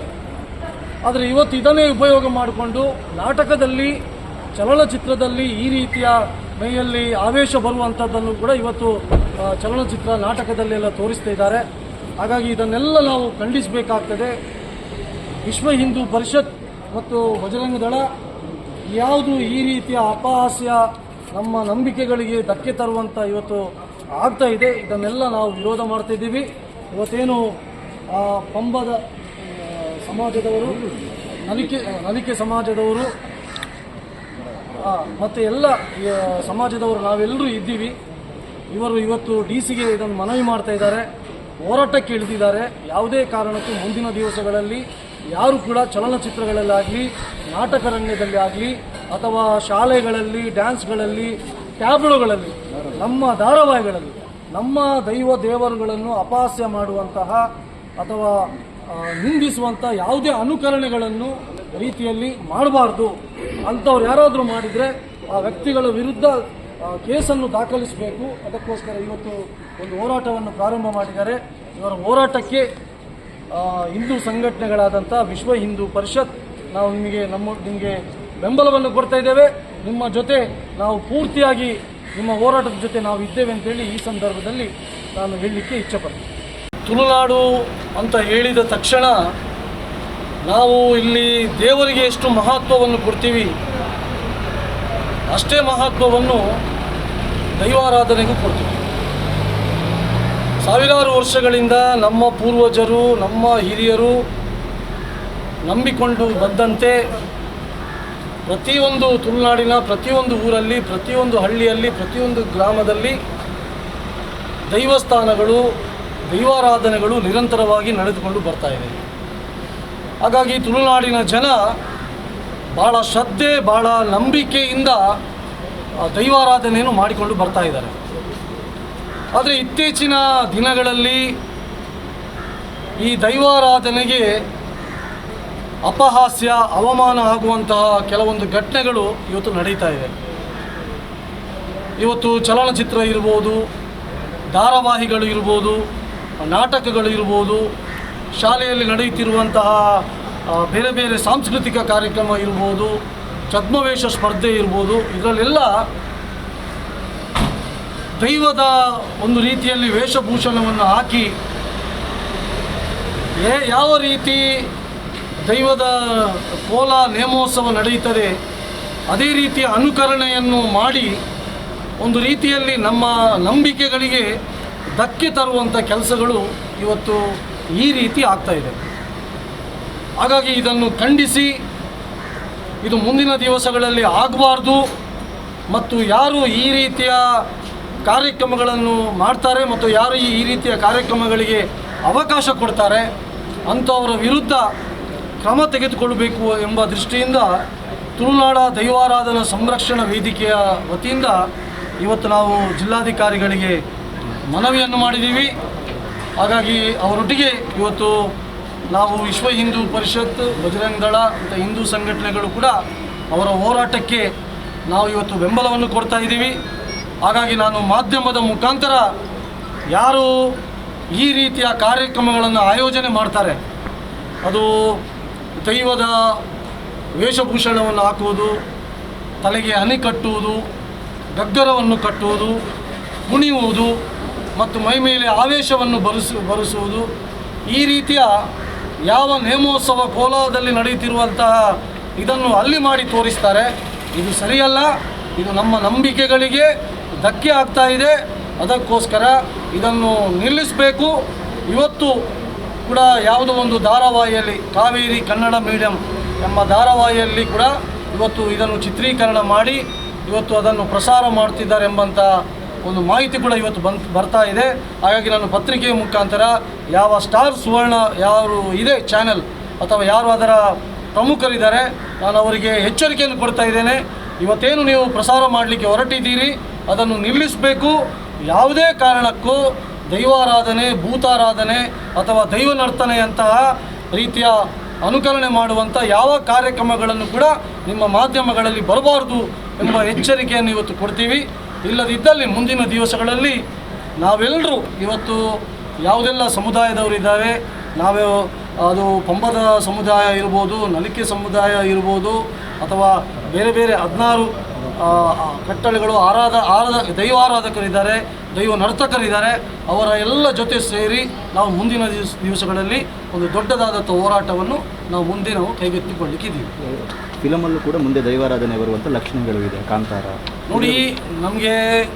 Speaker 4: ಆದರೆ ಇವತ್ತು ಇದನ್ನೇ ಉಪಯೋಗ ಮಾಡಿಕೊಂಡು ನಾಟಕದಲ್ಲಿ, ಚಲನಚಿತ್ರದಲ್ಲಿ ಈ ರೀತಿಯ ಮೈಯಲ್ಲಿ ಆವೇಶ ಬರುವಂಥದ್ದನ್ನು ಕೂಡ ಇವತ್ತು ಚಲನಚಿತ್ರ ನಾಟಕದಲ್ಲೆಲ್ಲ ತೋರಿಸ್ತಾ ಇದ್ದಾರೆ. ಹಾಗಾಗಿ ಇದನ್ನೆಲ್ಲ ನಾವು ಖಂಡಿಸಬೇಕಾಗ್ತದೆ. ವಿಶ್ವ ಹಿಂದೂ ಪರಿಷತ್ ಮತ್ತು ಬಜರಂಗ ದಳ ಯಾವುದು ಈ ರೀತಿಯ ಅಪಹಾಸ್ಯ ನಮ್ಮ ನಂಬಿಕೆಗಳಿಗೆ ಧಕ್ಕೆ ತರುವಂಥ ಇವತ್ತು ಆಗ್ತಾ ಇದೆ. ಇದನ್ನೆಲ್ಲ ನಾವು ವಿರೋಧ ಮಾಡ್ತಾ ಇದ್ದೀವಿ. ಇವತ್ತೇನು ಆ ಪಂಬದ ಸಮಾಜದವರು, ನಲಿಕೆ ನಲಿಕೆ ಸಮಾಜದವರು ಮತ್ತು ಎಲ್ಲ ಸಮಾಜದವರು ನಾವೆಲ್ಲರೂ ಇದ್ದೀವಿ. ಇವರು ಇವತ್ತು ಡಿ ಸಿಗೆ ಇದನ್ನು ಮನವಿ ಮಾಡ್ತಾ ಇದ್ದಾರೆ. ಹೋರಾಟಕ್ಕೆ ಇಳಿದಿದ್ದಾರೆ. ಯಾವುದೇ ಕಾರಣಕ್ಕೂ ಮುಂದಿನ ದಿವಸಗಳಲ್ಲಿ ಯಾರು ಕೂಡ ಚಲನಚಿತ್ರಗಳಲ್ಲಾಗಲಿ ನಾಟಕ ರಂಗದಲ್ಲಿ ಆಗಲಿ, ಅಥವಾ ಶಾಲೆಗಳಲ್ಲಿ, ಡ್ಯಾನ್ಸ್ಗಳಲ್ಲಿ, ಟ್ಯಾಬ್ಲೋಗಳಲ್ಲಿ, ನಮ್ಮ ಧಾರಾವಾಹಿಗಳಲ್ಲಿ, ನಮ್ಮ ದೈವ ದೇವರುಗಳನ್ನು ಅಪಹಾಸ್ಯ ಮಾಡುವಂತಹ ಅಥವಾ ನಿಂದಿಸುವಂತಹ ಯಾವುದೇ ಅನುಕರಣೆಗಳನ್ನು ರೀತಿಯಲ್ಲಿ ಮಾಡಬಾರ್ದು ಅಂಥವ್ರು ಯಾರಾದರೂ ಮಾಡಿದರೆ ಆ ವ್ಯಕ್ತಿಗಳ ವಿರುದ್ಧ ಕೇಸನ್ನು ದಾಖಲಿಸಬೇಕು. ಅದಕ್ಕೋಸ್ಕರ ಇವತ್ತು ಒಂದು ಹೋರಾಟವನ್ನು ಪ್ರಾರಂಭ ಮಾಡಿದ್ದಾರೆ. ಇವರ ಹೋರಾಟಕ್ಕೆ ಹಿಂದೂ ಸಂಘಟನೆಗಳಾದಂಥ ವಿಶ್ವ ಹಿಂದೂ ಪರಿಷತ್, ನಾವು ನಿಮಗೆ ನಮ್ಮ, ನಿಮಗೆ ಬೆಂಬಲವನ್ನು ಕೊಡ್ತಾ ಇದ್ದೇವೆ. ನಿಮ್ಮ ಜೊತೆ ನಾವು ಪೂರ್ತಿಯಾಗಿ, ನಿಮ್ಮ ಹೋರಾಟದ ಜೊತೆ ನಾವು ಇದ್ದೇವೆ ಅಂತೇಳಿ ಈ ಸಂದರ್ಭದಲ್ಲಿ ನಾನು ಹೇಳಲಿಕ್ಕೆ ಇಚ್ಛೆಪಡ್ತೀನಿ. ತುಳುನಾಡು ಅಂತ ಹೇಳಿದ ತಕ್ಷಣ ನಾವು ಇಲ್ಲಿ ದೇವರಿಗೆ ಎಷ್ಟು ಮಹತ್ವವನ್ನು ಕೊಡ್ತೀವಿ, ಅಷ್ಟೇ ಮಹತ್ವವನ್ನು ದೈವಾರಾಧನೆಗೂ ಕೊಡ್ತೀವಿ. ಸಾವಿರಾರು ವರ್ಷಗಳಿಂದ ನಮ್ಮ ಪೂರ್ವಜರು, ನಮ್ಮ ಹಿರಿಯರು ನಂಬಿಕೊಂಡು ಬಂದಂತೆ ಪ್ರತಿಯೊಂದು ತುಳುನಾಡಿನ, ಪ್ರತಿಯೊಂದು ಊರಲ್ಲಿ, ಪ್ರತಿಯೊಂದು ಹಳ್ಳಿಯಲ್ಲಿ, ಪ್ರತಿಯೊಂದು ಗ್ರಾಮದಲ್ಲಿ ದೈವಸ್ಥಾನಗಳು, ದೈವಾರಾಧನೆಗಳು ನಿರಂತರವಾಗಿ ನಡೆದುಕೊಂಡು ಬರ್ತಾ ಇದೆ. ಹಾಗಾಗಿ ತುಳುನಾಡಿನ ಜನ ಭಾಳ ಶ್ರದ್ಧೆ ಭಾಳ ನಂಬಿಕೆಯಿಂದ ದೈವಾರಾಧನೆಯನ್ನು ಮಾಡಿಕೊಂಡು ಬರ್ತಾ ಇದ್ದಾರೆ. ಆದರೆ ಇತ್ತೀಚಿನ ದಿನಗಳಲ್ಲಿ ಈ ದೈವಾರಾಧನೆಗೆ ಅಪಹಾಸ್ಯ, ಅವಮಾನ ಆಗುವಂತಹ ಕೆಲವೊಂದು ಘಟನೆಗಳು ಇವತ್ತು ನಡೀತಾ ಇದೆ. ಇವತ್ತು ಚಲನಚಿತ್ರ ಇರ್ಬೋದು, ಧಾರಾವಾಹಿಗಳು ಇರ್ಬೋದು, ನಾಟಕಗಳು ಇರ್ಬೋದು, ಶಾಲೆಯಲ್ಲಿ ನಡೆಯುತ್ತಿರುವಂತಹ ಬೇರೆ ಬೇರೆ ಸಾಂಸ್ಕೃತಿಕ ಕಾರ್ಯಕ್ರಮ ಇರ್ಬೋದು, ಛದ್ಮವೇಷ ಸ್ಪರ್ಧೆ ಇರ್ಬೋದು, ಇದರಲ್ಲೆಲ್ಲ ದೈವದ ಒಂದು ರೀತಿಯಲ್ಲಿ ವೇಷಭೂಷಣವನ್ನು ಹಾಕಿ, ಏ- ಯಾವ ರೀತಿ ದೈವದ ಕೋಲ ನೇಮೋತ್ಸವ ನಡೆಯುತ್ತದೆ, ಅದೇ ರೀತಿಯ ಅನುಕರಣೆಯನ್ನು ಮಾಡಿ ಒಂದು ರೀತಿಯಲ್ಲಿ ನಮ್ಮ ನಂಬಿಕೆಗಳಿಗೆ ಧಕ್ಕೆ ತರುವಂಥ ಕೆಲಸಗಳು ಇವತ್ತು ಈ ರೀತಿ ಆಗ್ತಾ ಇದೆ. ಹಾಗಾಗಿ ಇದನ್ನು ಖಂಡಿಸಿ, ಇದು ಮುಂದಿನ ದಿವಸಗಳಲ್ಲಿ ಆಗಬಾರ್ದು ಮತ್ತು ಯಾರು ಈ ರೀತಿಯ ಕಾರ್ಯಕ್ರಮಗಳನ್ನು ಮಾಡ್ತಾರೆ ಮತ್ತು ಯಾರು ಈ ರೀತಿಯ ಕಾರ್ಯಕ್ರಮಗಳಿಗೆ ಅವಕಾಶ ಕೊಡ್ತಾರೆ, ಅಂಥವರ ವಿರುದ್ಧ ಕ್ರಮ ತೆಗೆದುಕೊಳ್ಳಬೇಕು ಎಂಬ ದೃಷ್ಟಿಯಿಂದ ತುಳುನಾಡ ದೈವಾರಾಧನಾ ಸಂರಕ್ಷಣಾ ವೇದಿಕೆಯ ವತಿಯಿಂದ ಇವತ್ತು ನಾವು ಜಿಲ್ಲಾಧಿಕಾರಿಗಳಿಗೆ ಮನವಿಯನ್ನು ಮಾಡಿದ್ದೀವಿ. ಹಾಗಾಗಿ ಅವರೊಟ್ಟಿಗೆ ಇವತ್ತು ನಾವು ವಿಶ್ವ ಹಿಂದೂ ಪರಿಷತ್ ಬಜರಂಗ ದಳ ಮತ್ತು ಹಿಂದೂ ಸಂಘಟನೆಗಳು ಕೂಡ ಅವರ ಹೋರಾಟಕ್ಕೆ ನಾವು ಇವತ್ತು ಬೆಂಬಲವನ್ನು ಕೊಡ್ತಾ ಇದ್ದೀವಿ. ಹಾಗಾಗಿ ನಾನು ಮಾಧ್ಯಮದ ಮುಖಾಂತರ ಯಾರು ಈ ರೀತಿಯ ಕಾರ್ಯಕ್ರಮಗಳನ್ನು ಆಯೋಜನೆ ಮಾಡ್ತಾರೆ, ಅದು ದೈವದ ವೇಷಭೂಷಣವನ್ನು ಹಾಕುವುದು, ತಲೆಗೆ ಹನಿ ಕಟ್ಟುವುದು, ಗಗ್ಗರವನ್ನು ಕಟ್ಟುವುದು ಕುಣಿಯುವುದು ಮತ್ತು ಮೈ ಮೇಲೆ ಆವೇಶವನ್ನು ಬರಿಸು, ಬರಿಸುವುದು, ಈ ರೀತಿಯ ಯಾವ ನೇಮೋತ್ಸವ ಕೋಲಾದಲ್ಲಿ ನಡೆಯುತ್ತಿರುವಂತಹ ಇದನ್ನು ಅಲ್ಲಿ ಮಾಡಿ ತೋರಿಸ್ತಾರೆ. ಇದು ಸರಿಯಲ್ಲ, ಇದು ನಮ್ಮ ನಂಬಿಕೆಗಳಿಗೆ ಧಕ್ಕೆ ಆಗ್ತಾ ಇದೆ. ಅದಕ್ಕೋಸ್ಕರ ಇದನ್ನು ನಿಲ್ಲಿಸಬೇಕು. ಇವತ್ತು ಕೂಡ ಯಾವುದೋ ಒಂದು ಧಾರಾವಾಹಿಯಲ್ಲಿ ಕಾವೇರಿ ಕನ್ನಡ ಮೀಡಿಯಂ ಎಂಬ ಧಾರಾವಾಹಿಯಲ್ಲಿ ಕೂಡ ಇವತ್ತು ಇದನ್ನು ಚಿತ್ರೀಕರಣ ಮಾಡಿ ಇವತ್ತು ಅದನ್ನು ಪ್ರಸಾರ ಮಾಡ್ತಿದ್ದಾರೆ ಎಂಬಂಥ ಒಂದು ಮಾಹಿತಿ ಕೂಡ ಇವತ್ತು ಬರ್ತಾ ಇದೆ. ಹಾಗಾಗಿ ನಾನು ಪತ್ರಿಕೆಯ ಮುಖಾಂತರ ಯಾವ ಸ್ಟಾರ್ ಸುವರ್ಣ ಯಾರು ಇದೆ ಚಾನೆಲ್ ಅಥವಾ ಯಾರು ಅದರ ಪ್ರಮುಖರಿದ್ದಾರೆ ನಾನು ಅವರಿಗೆ ಎಚ್ಚರಿಕೆಯನ್ನು ಕೊಡ್ತಾ ಇದ್ದೇನೆ. ಇವತ್ತೇನು ನೀವು ಪ್ರಸಾರ ಮಾಡಲಿಕ್ಕೆ ಹೊರಟಿದ್ದೀರಿ? ಅದನ್ನು ನಿಲ್ಲಿಸಬೇಕು. ಯಾವುದೇ ಕಾರಣಕ್ಕೂ ದೈವಾರಾಧನೆ, ಭೂತಾರಾಧನೆ ಅಥವಾ ದೈವ ನರ್ತನೆಯಂತಹ ರೀತಿಯ ಅನುಕರಣೆ ಮಾಡುವಂಥ ಯಾವ ಕಾರ್ಯಕ್ರಮಗಳನ್ನು ಕೂಡ ನಿಮ್ಮ ಮಾಧ್ಯಮಗಳಲ್ಲಿ ಬರಬಾರ್ದು ಎಂಬ ಎಚ್ಚರಿಕೆಯನ್ನು ಇವತ್ತು ಕೊಡ್ತೀವಿ. ಇಲ್ಲದಿದ್ದಲ್ಲಿ ಮುಂದಿನ ದಿವಸಗಳಲ್ಲಿ ನಾವೆಲ್ಲರೂ ಇವತ್ತು ಯಾವುದೆಲ್ಲ ಸಮುದಾಯದವರಿದ್ದಾರೆ ನಾವೇ ಅದು ಪಂಬದ ಸಮುದಾಯ ಇರ್ಬೋದು, ನಲಿಕೆ ಸಮುದಾಯ ಇರ್ಬೋದು ಅಥವಾ ಬೇರೆ ಬೇರೆ ಹದಿನಾರು ಕಟ್ಟಳೆಗಳು ಆರಾಧ ಆರಾಧ ದೈವಾರಾಧಕರಿದ್ದಾರೆ ದೈವ ನರ್ತಕರಿದ್ದಾರೆ ಅವರ ಎಲ್ಲ ಜೊತೆ ಸೇರಿ ನಾವು ಮುಂದಿನ ದಿವಸ ದಿವಸಗಳಲ್ಲಿ ಒಂದು ದೊಡ್ಡದಾದಂಥ ಹೋರಾಟವನ್ನು ನಾವು ಮುಂದೆ ನಾವು ಕೈಗೆತ್ತಿಕೊಳ್ಳಿಕ್ಕಿದ್ದೀವಿ.
Speaker 8: ಫಿಲಮಲ್ಲೂ ಕೂಡ ಮುಂದೆ ದೈವಾರಾಧನೆ ಬರುವಂಥ ಲಕ್ಷಣಗಳು ಇದೆ ಕಾಂತಾರ.
Speaker 4: ನೋಡಿ ನಮಗೆ